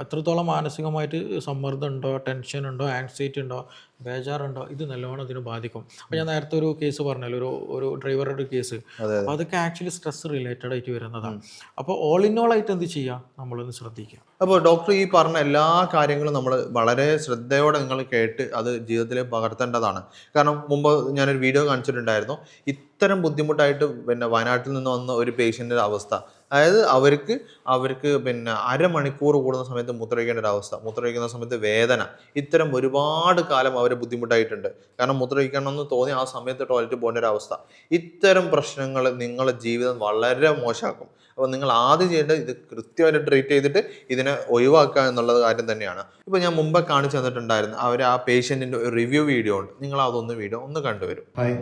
എത്രത്തോളം മാനസികമായിട്ട് സമ്മർദ്ദം ഉണ്ടോ ടെൻഷൻ ഉണ്ടോ ആൻസൈറ്റി ഉണ്ടോ ബേജാറുണ്ടോ ഇത് നല്ലോണം ഇതിന് ബാധിക്കും. അപ്പോൾ ഞാൻ നേരത്തെ ഒരു കേസ് പറഞ്ഞല്ലോ ഒരു ഒരു ഡ്രൈവറുടെ ഒരു കേസ് അപ്പോൾ അതൊക്കെ ആക്ച്വലി സ്ട്രെസ് റിലേറ്റഡ് ആയിട്ട് വരുന്നതാണ് അപ്പോൾ ഓൾ ഇൻ ഓൾ ആയിട്ട് എന്ത് ചെയ്യുക? നമ്മളൊന്ന് ശ്രദ്ധിക്കുക. അപ്പോൾ ഡോക്ടർ ഈ പറഞ്ഞ എല്ലാ കാര്യങ്ങളും നമ്മൾ വളരെ ശ്രദ്ധയോടെ നിങ്ങൾ കേട്ട് അത് ജീവിതത്തിൽ പകർത്തേണ്ടതാണ്. കാരണം മുമ്പ് ഞാനൊരു വീഡിയോ കാണിച്ചിട്ടുണ്ടായിരുന്നു. ഇത്തരം ബുദ്ധിമുട്ടായിട്ട് പിന്നെ വയനാട്ടിൽ നിന്ന് വന്ന ഒരു പേഷ്യന്റെ അവസ്ഥ. അതായത് അവർക്ക് അവർക്ക് പിന്നെ അരമണിക്കൂർ കൂടുന്ന സമയത്ത് മുത്രയിക്കേണ്ട ഒരു അവസ്ഥ. മൂത്രമൊഴിക്കുന്ന സമയത്ത് വേദന. ഇത്തരം ഒരുപാട് കാലം അവരെ ബുദ്ധിമുട്ടായിട്ടുണ്ട്. കാരണം മൂത്രമൊഴിക്കണമെന്ന് തോന്നി ആ സമയത്ത് ടോയ്ലറ്റ് പോകേണ്ട ഒരു അവസ്ഥ. ഇത്തരം പ്രശ്നങ്ങൾ നിങ്ങളുടെ ജീവിതം വളരെ മോശമാക്കും. അപ്പോൾ നിങ്ങൾ ആദ്യം ചെയ്യേണ്ടത് ഇത് കൃത്യമായിട്ട് ട്രീറ്റ് ചെയ്തിട്ട് ഇതിനെ ഒഴിവാക്കുക എന്നുള്ളത് കാര്യം തന്നെയാണ്. ഇപ്പോൾ ഞാൻ മുമ്പ് കാണിച്ചു തന്നിട്ടുണ്ടായിരുന്നു. അവർ ആ പേഷ്യന്റിന്റെ ഒരു റിവ്യൂ വീഡിയോ ഉണ്ട്. നിങ്ങൾ അതൊന്ന് വീഡിയോ ഒന്ന് കണ്ടുവരും. ഹായ്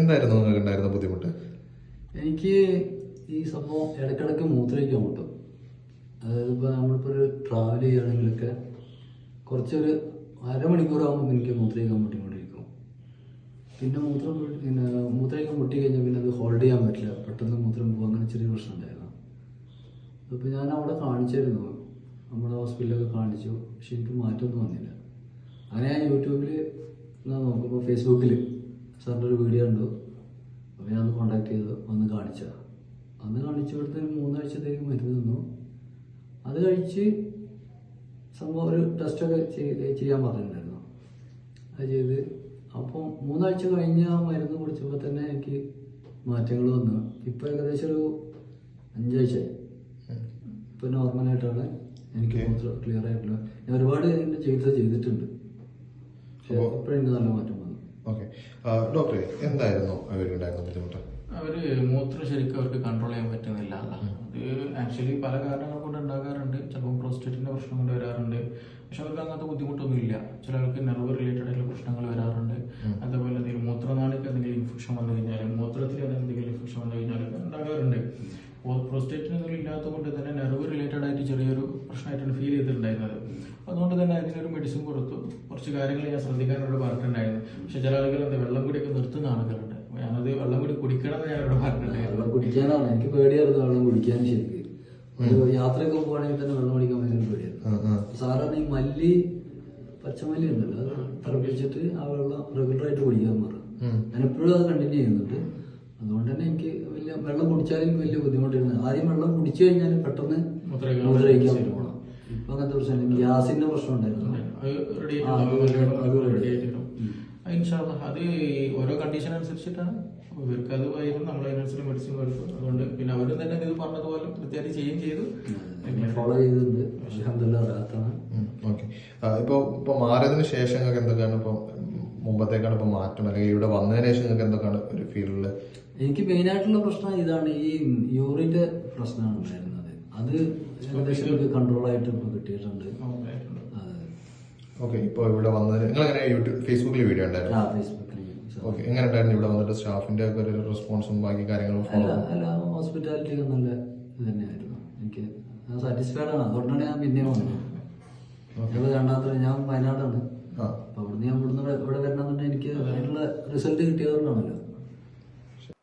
എന്തായിരുന്നു നിങ്ങൾക്ക് ഉണ്ടായിരുന്ന ബുദ്ധിമുട്ട്? എനിക്ക് ഈ സംഭവം ഇടയ്ക്കിടയ്ക്ക് മൂത്രമൊഴിക്കാൻ മുട്ടും അതായത് ഇപ്പോൾ നമ്മളിപ്പോൾ ഒരു ട്രാവൽ ചെയ്യുകയാണെങ്കിലൊക്കെ കുറച്ചൊരു അരമണിക്കൂറാകുമ്പോൾ എനിക്ക് മൂത്രമൊഴിക്കാൻ മുട്ടിക്കൊണ്ടിരിക്കും പിന്നെ മൂത്രം പിന്നെ മൂത്രമൊഴിക്കാൻ മുട്ടി പിന്നെ അത് ഹോൾഡ് ചെയ്യാൻ പറ്റില്ല. പെട്ടെന്ന് മൂത്രം പോകും അങ്ങനെ ചെറിയ പ്രശ്നം ഉണ്ടായിരുന്നു അപ്പോൾ ഞാൻ അവിടെ കാണിച്ചായിരുന്നു നമ്മുടെ ഹോസ്പിറ്റലൊക്കെ കാണിച്ചു. പക്ഷെ എനിക്ക് മാറ്റമൊന്നും വന്നില്ല. അങ്ങനെ ഞാൻ യൂട്യൂബിൽ ഞാൻ നോക്കുമ്പോൾ ഫേസ്ബുക്കിൽ സാറിന്റെ ഒരു വീഡിയോ ഉണ്ടോ അപ്പോൾ ഞാൻ ഒന്ന് കോണ്ടാക്ട് ചെയ്ത് വന്ന് കാണിച്ചതാണ് അന്ന് കാണിച്ചു കൊടുത്തതിന് മൂന്നാഴ്ചത്തേക്ക് മരുന്ന് തന്നു. അത് കഴിച്ച് സംഭവം ഒരു ടെസ്റ്റൊക്കെ ചെയ്- ചെയ്യാൻ പറഞ്ഞിട്ടുണ്ടായിരുന്നു. അത് ചെയ്ത് അപ്പോൾ മൂന്നാഴ്ച കഴിഞ്ഞ് ആ മരുന്ന് കുടിച്ചപ്പോൾ തന്നെ എനിക്ക് മാറ്റങ്ങൾ വന്നു. ഇപ്പോൾ ഏകദേശം ഒരു അഞ്ചാഴ്ച. ഇപ്പോൾ നോർമലായിട്ടാണ് എനിക്ക് ക്ലിയർ ആയിട്ടുള്ളത് ഞാൻ ഒരുപാട് എന്റെ ചികിത്സ ചെയ്തിട്ടുണ്ട്. പക്ഷേ ഇപ്പോഴും എനിക്ക് നല്ല മാറ്റം വന്നു. ഓക്കെ ഡോക്ടറെ എന്തായിരുന്നു അവരുണ്ടായിരുന്ന ബുദ്ധിമുട്ട്? അവർ മൂത്രം ശരിക്കും അവർക്ക് കൺട്രോൾ ചെയ്യാൻ പറ്റുന്നില്ല. അത് ആക്ച്വലി പല കാരണങ്ങൾ കൊണ്ട് ഉണ്ടാകാറുണ്ട്. ചിലപ്പോൾ പ്രോസ്റ്റേറ്റിന്റെ പ്രശ്നം കൊണ്ട് വരാറുണ്ട്. പക്ഷെ അവർക്ക് അങ്ങനത്തെ ബുദ്ധിമുട്ടൊന്നും ഇല്ല ചില ആൾക്ക് നെർവ് റിലേറ്റഡ് ആയിട്ടുള്ള പ്രശ്നങ്ങൾ വരാറുണ്ട്. അതേപോലെ എന്തെങ്കിലും മൂത്രനാളിക്ക് എന്തെങ്കിലും ഇൻഫെക്ഷൻ വന്നു കഴിഞ്ഞാൽ മൂത്രത്തിൽ എന്തെങ്കിലും ഇൻഫെക്ഷൻ വന്നു കഴിഞ്ഞാലും ഉണ്ടാകാറുണ്ട്. പ്രോസ്റ്റേറ്റിന് എന്തെങ്കിലും ഇല്ലാത്തത് കൊണ്ട് തന്നെ നെർവ് റിലേറ്റഡ് ആയിട്ട് ചെറിയൊരു പ്രശ്നമായിട്ടാണ് ഫീൽ ചെയ്തിട്ടുണ്ടായിരുന്നത്. അതുകൊണ്ട് തന്നെ അതിനൊരു മെഡിസിൻ കൊടുത്തു. കുറച്ച് കാര്യങ്ങൾ ഞാൻ ശ്രദ്ധിക്കാനോട് പറഞ്ഞിട്ടുണ്ടായിരുന്നു. പക്ഷെ ചില ആളുകൾ എന്താ വെള്ളം കൂടിയൊക്കെ നിർത്തുന്ന ആളുകളുണ്ട്. ഞാനത് വെള്ളം കൂടി കുടിക്കണം എന്ന് ഞാനിവിടെ പറഞ്ഞിട്ടുണ്ടായിരുന്നു. വെള്ളം കുടിക്കാനാണ്. എനിക്ക് പേടിയായിരുന്നു വെള്ളം കുടിക്കാൻ ശരിക്കും. യാത്രയൊക്കെ പോകണമെങ്കിൽ തന്നെ വെള്ളം കുടിക്കാൻ ഭയങ്കര പേടിയായിരുന്നു. സാധാരണ ഈ മല്ലി പച്ചമല്ലി ഉണ്ടല്ലോ അത് തിളപ്പിച്ചിട്ട് ആ വെള്ളം റെഗുലറായിട്ട് കുടിക്കാൻ പറഞ്ഞു. ഞാൻ എപ്പോഴും അത് കണ്ടിന്യൂ ചെയ്യുന്നുണ്ട്. അതുകൊണ്ട് തന്നെ എനിക്ക് വലിയ വെള്ളം കുടിച്ചാലും വലിയ ബുദ്ധിമുട്ടായിരുന്നു. ആദ്യം വെള്ളം കുടിച്ചു കഴിഞ്ഞാൽ പെട്ടെന്ന് മൂത്രമൊഴിക്കാൻ പോകണം ഇപ്പൊ അങ്ങനത്തെ പ്രശ്നം ഗ്യാസിന്റെ പ്രശ്നം ഉണ്ടായിരുന്നു. അത്. റെഡി ഇൻഷാല്ലാ അത് ഓരോ കണ്ടീഷൻ അനുസരിച്ചിട്ടാണ്. ഇവർക്ക് അത് വൈകും നമ്മൾ അതിനനുസരിച്ച് മെഡിസിൻ കൊടുത്തു അതുകൊണ്ട് പിന്നെ അവരും തന്നെ ഇത് പറഞ്ഞതുപോലെ കൃത്യമായിട്ട് ചെയ്യുകയും ചെയ്തു. ഫോളോ ചെയ്തിട്ടുണ്ട്. ഓക്കെ ഇപ്പോൾ ഇപ്പോൾ മാറിയതിന് ശേഷം നിങ്ങൾക്ക് എന്തൊക്കെയാണ് ഇപ്പോൾ മുമ്പത്തേക്കാണ് ഇപ്പോൾ മാറ്റം? അല്ലെങ്കിൽ ഇവിടെ വന്നതിന് ശേഷം നിങ്ങൾക്ക് എന്തൊക്കെയാണ് ഒരു ഫീലിൽ എനിക്ക് മെയിൻ ആയിട്ടുള്ള പ്രശ്നം ഇതാണ് ഈ യൂറിന്റെ പ്രശ്നമാണ് ഉണ്ടായിരുന്നത്. അത് ഏകദേശം കൺട്രോൾ ആയിട്ട് ഇപ്പൊ കിട്ടിയിട്ടുണ്ട്. ഓക്കെ ഇപ്പോൾ ഇവിടെ വന്നത് നിങ്ങൾ എങ്ങനെ യൂട്യൂബ് ഫേസ്ബുക്കിൽ വീഡിയോ ഉണ്ടായിരുന്നു ആ ഫേസ്ബുക്കിൽ ഓക്കെ എങ്ങനെ ഉണ്ടായിരുന്നു? ഇവിടെ വന്നിട്ട് സ്റ്റാഫിന്റെ ഒക്കെ ഒരു റെസ്പോൺസും ബാക്കി കാര്യങ്ങളും അല്ല എല്ലാ ഹോസ്പിറ്റാലിറ്റി ഒക്കെ നല്ല ഇത് തന്നെയായിരുന്നു. എനിക്ക് സാറ്റിസ്ഫൈഡ് ആണ്. അതുകൊണ്ടാണ് ഞാൻ പിന്നെയും വന്നത്. ഞങ്ങൾ രണ്ടാമത്തെ ഞാൻ വയനാടാണ്. ആ. അപ്പൊ അവിടുന്ന് ഞാൻ ഇവിടുന്ന് ഇവിടെ- ഇവിടെ വരണമെന്നുണ്ടെങ്കിൽ എനിക്ക് അതിനുള്ള റിസൾട്ട് കിട്ടിയതുകൊണ്ടാണല്ലോ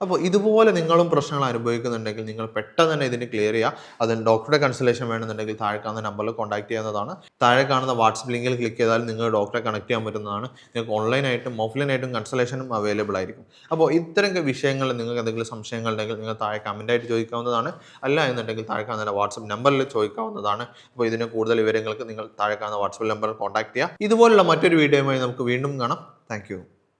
അപ്പോൾ ഇതുപോലെ നിങ്ങളും പ്രശ്നങ്ങൾ അനുഭവിക്കുന്നുണ്ടെങ്കിൽ നിങ്ങൾ പെട്ടെന്ന് തന്നെ ഇതിന് ക്ലിയർ ചെയ്യുക. അതിന് ഡോക്ടറുടെ കൺസൾട്ടേഷൻ വേണമെന്നുണ്ടെങ്കിൽ താഴെ കാണുന്ന നമ്പറിൽ കോൺടാക്ട് ചെയ്യുന്നതാണ് താഴെ കാണുന്ന വാട്സപ്പ് ലിങ്കിൽ ക്ലിക്ക് ചെയ്താൽ നിങ്ങൾ ഡോക്ടറെ കണക്ട് ചെയ്യാൻ പറ്റുന്നതാണ്. നിങ്ങൾക്ക് ഓൺലൈനായിട്ടും ഓഫ്ലൈനായിട്ടും കൺസൾട്ടേഷനും അവൈലബിൾ ആയിരിക്കും. അപ്പോൾ ഇത്തരം വിഷയങ്ങൾ നിങ്ങൾക്ക് എന്തെങ്കിലും സംശയങ്ങൾ ഉണ്ടെങ്കിൽ നിങ്ങൾ താഴെ കമന്റായിട്ട് ചോദിക്കാവുന്നതാണ്. അല്ല എന്നുണ്ടെങ്കിൽ താഴെ കാണുന്ന വാട്സപ്പ് നമ്പറിൽ ചോദിക്കാവുന്നതാണ്. അപ്പോൾ ഇതിന് കൂടുതൽ വിവരങ്ങൾക്ക് നിങ്ങൾ താഴെ കാണുന്ന വാട്സപ്പ് നമ്പറിൽ കോൺടാക്ട് ചെയ്യുക. ഇതുപോലുള്ള മറ്റൊരു വീഡിയോയുമായി നമുക്ക് വീണ്ടും കാണാം. താങ്ക്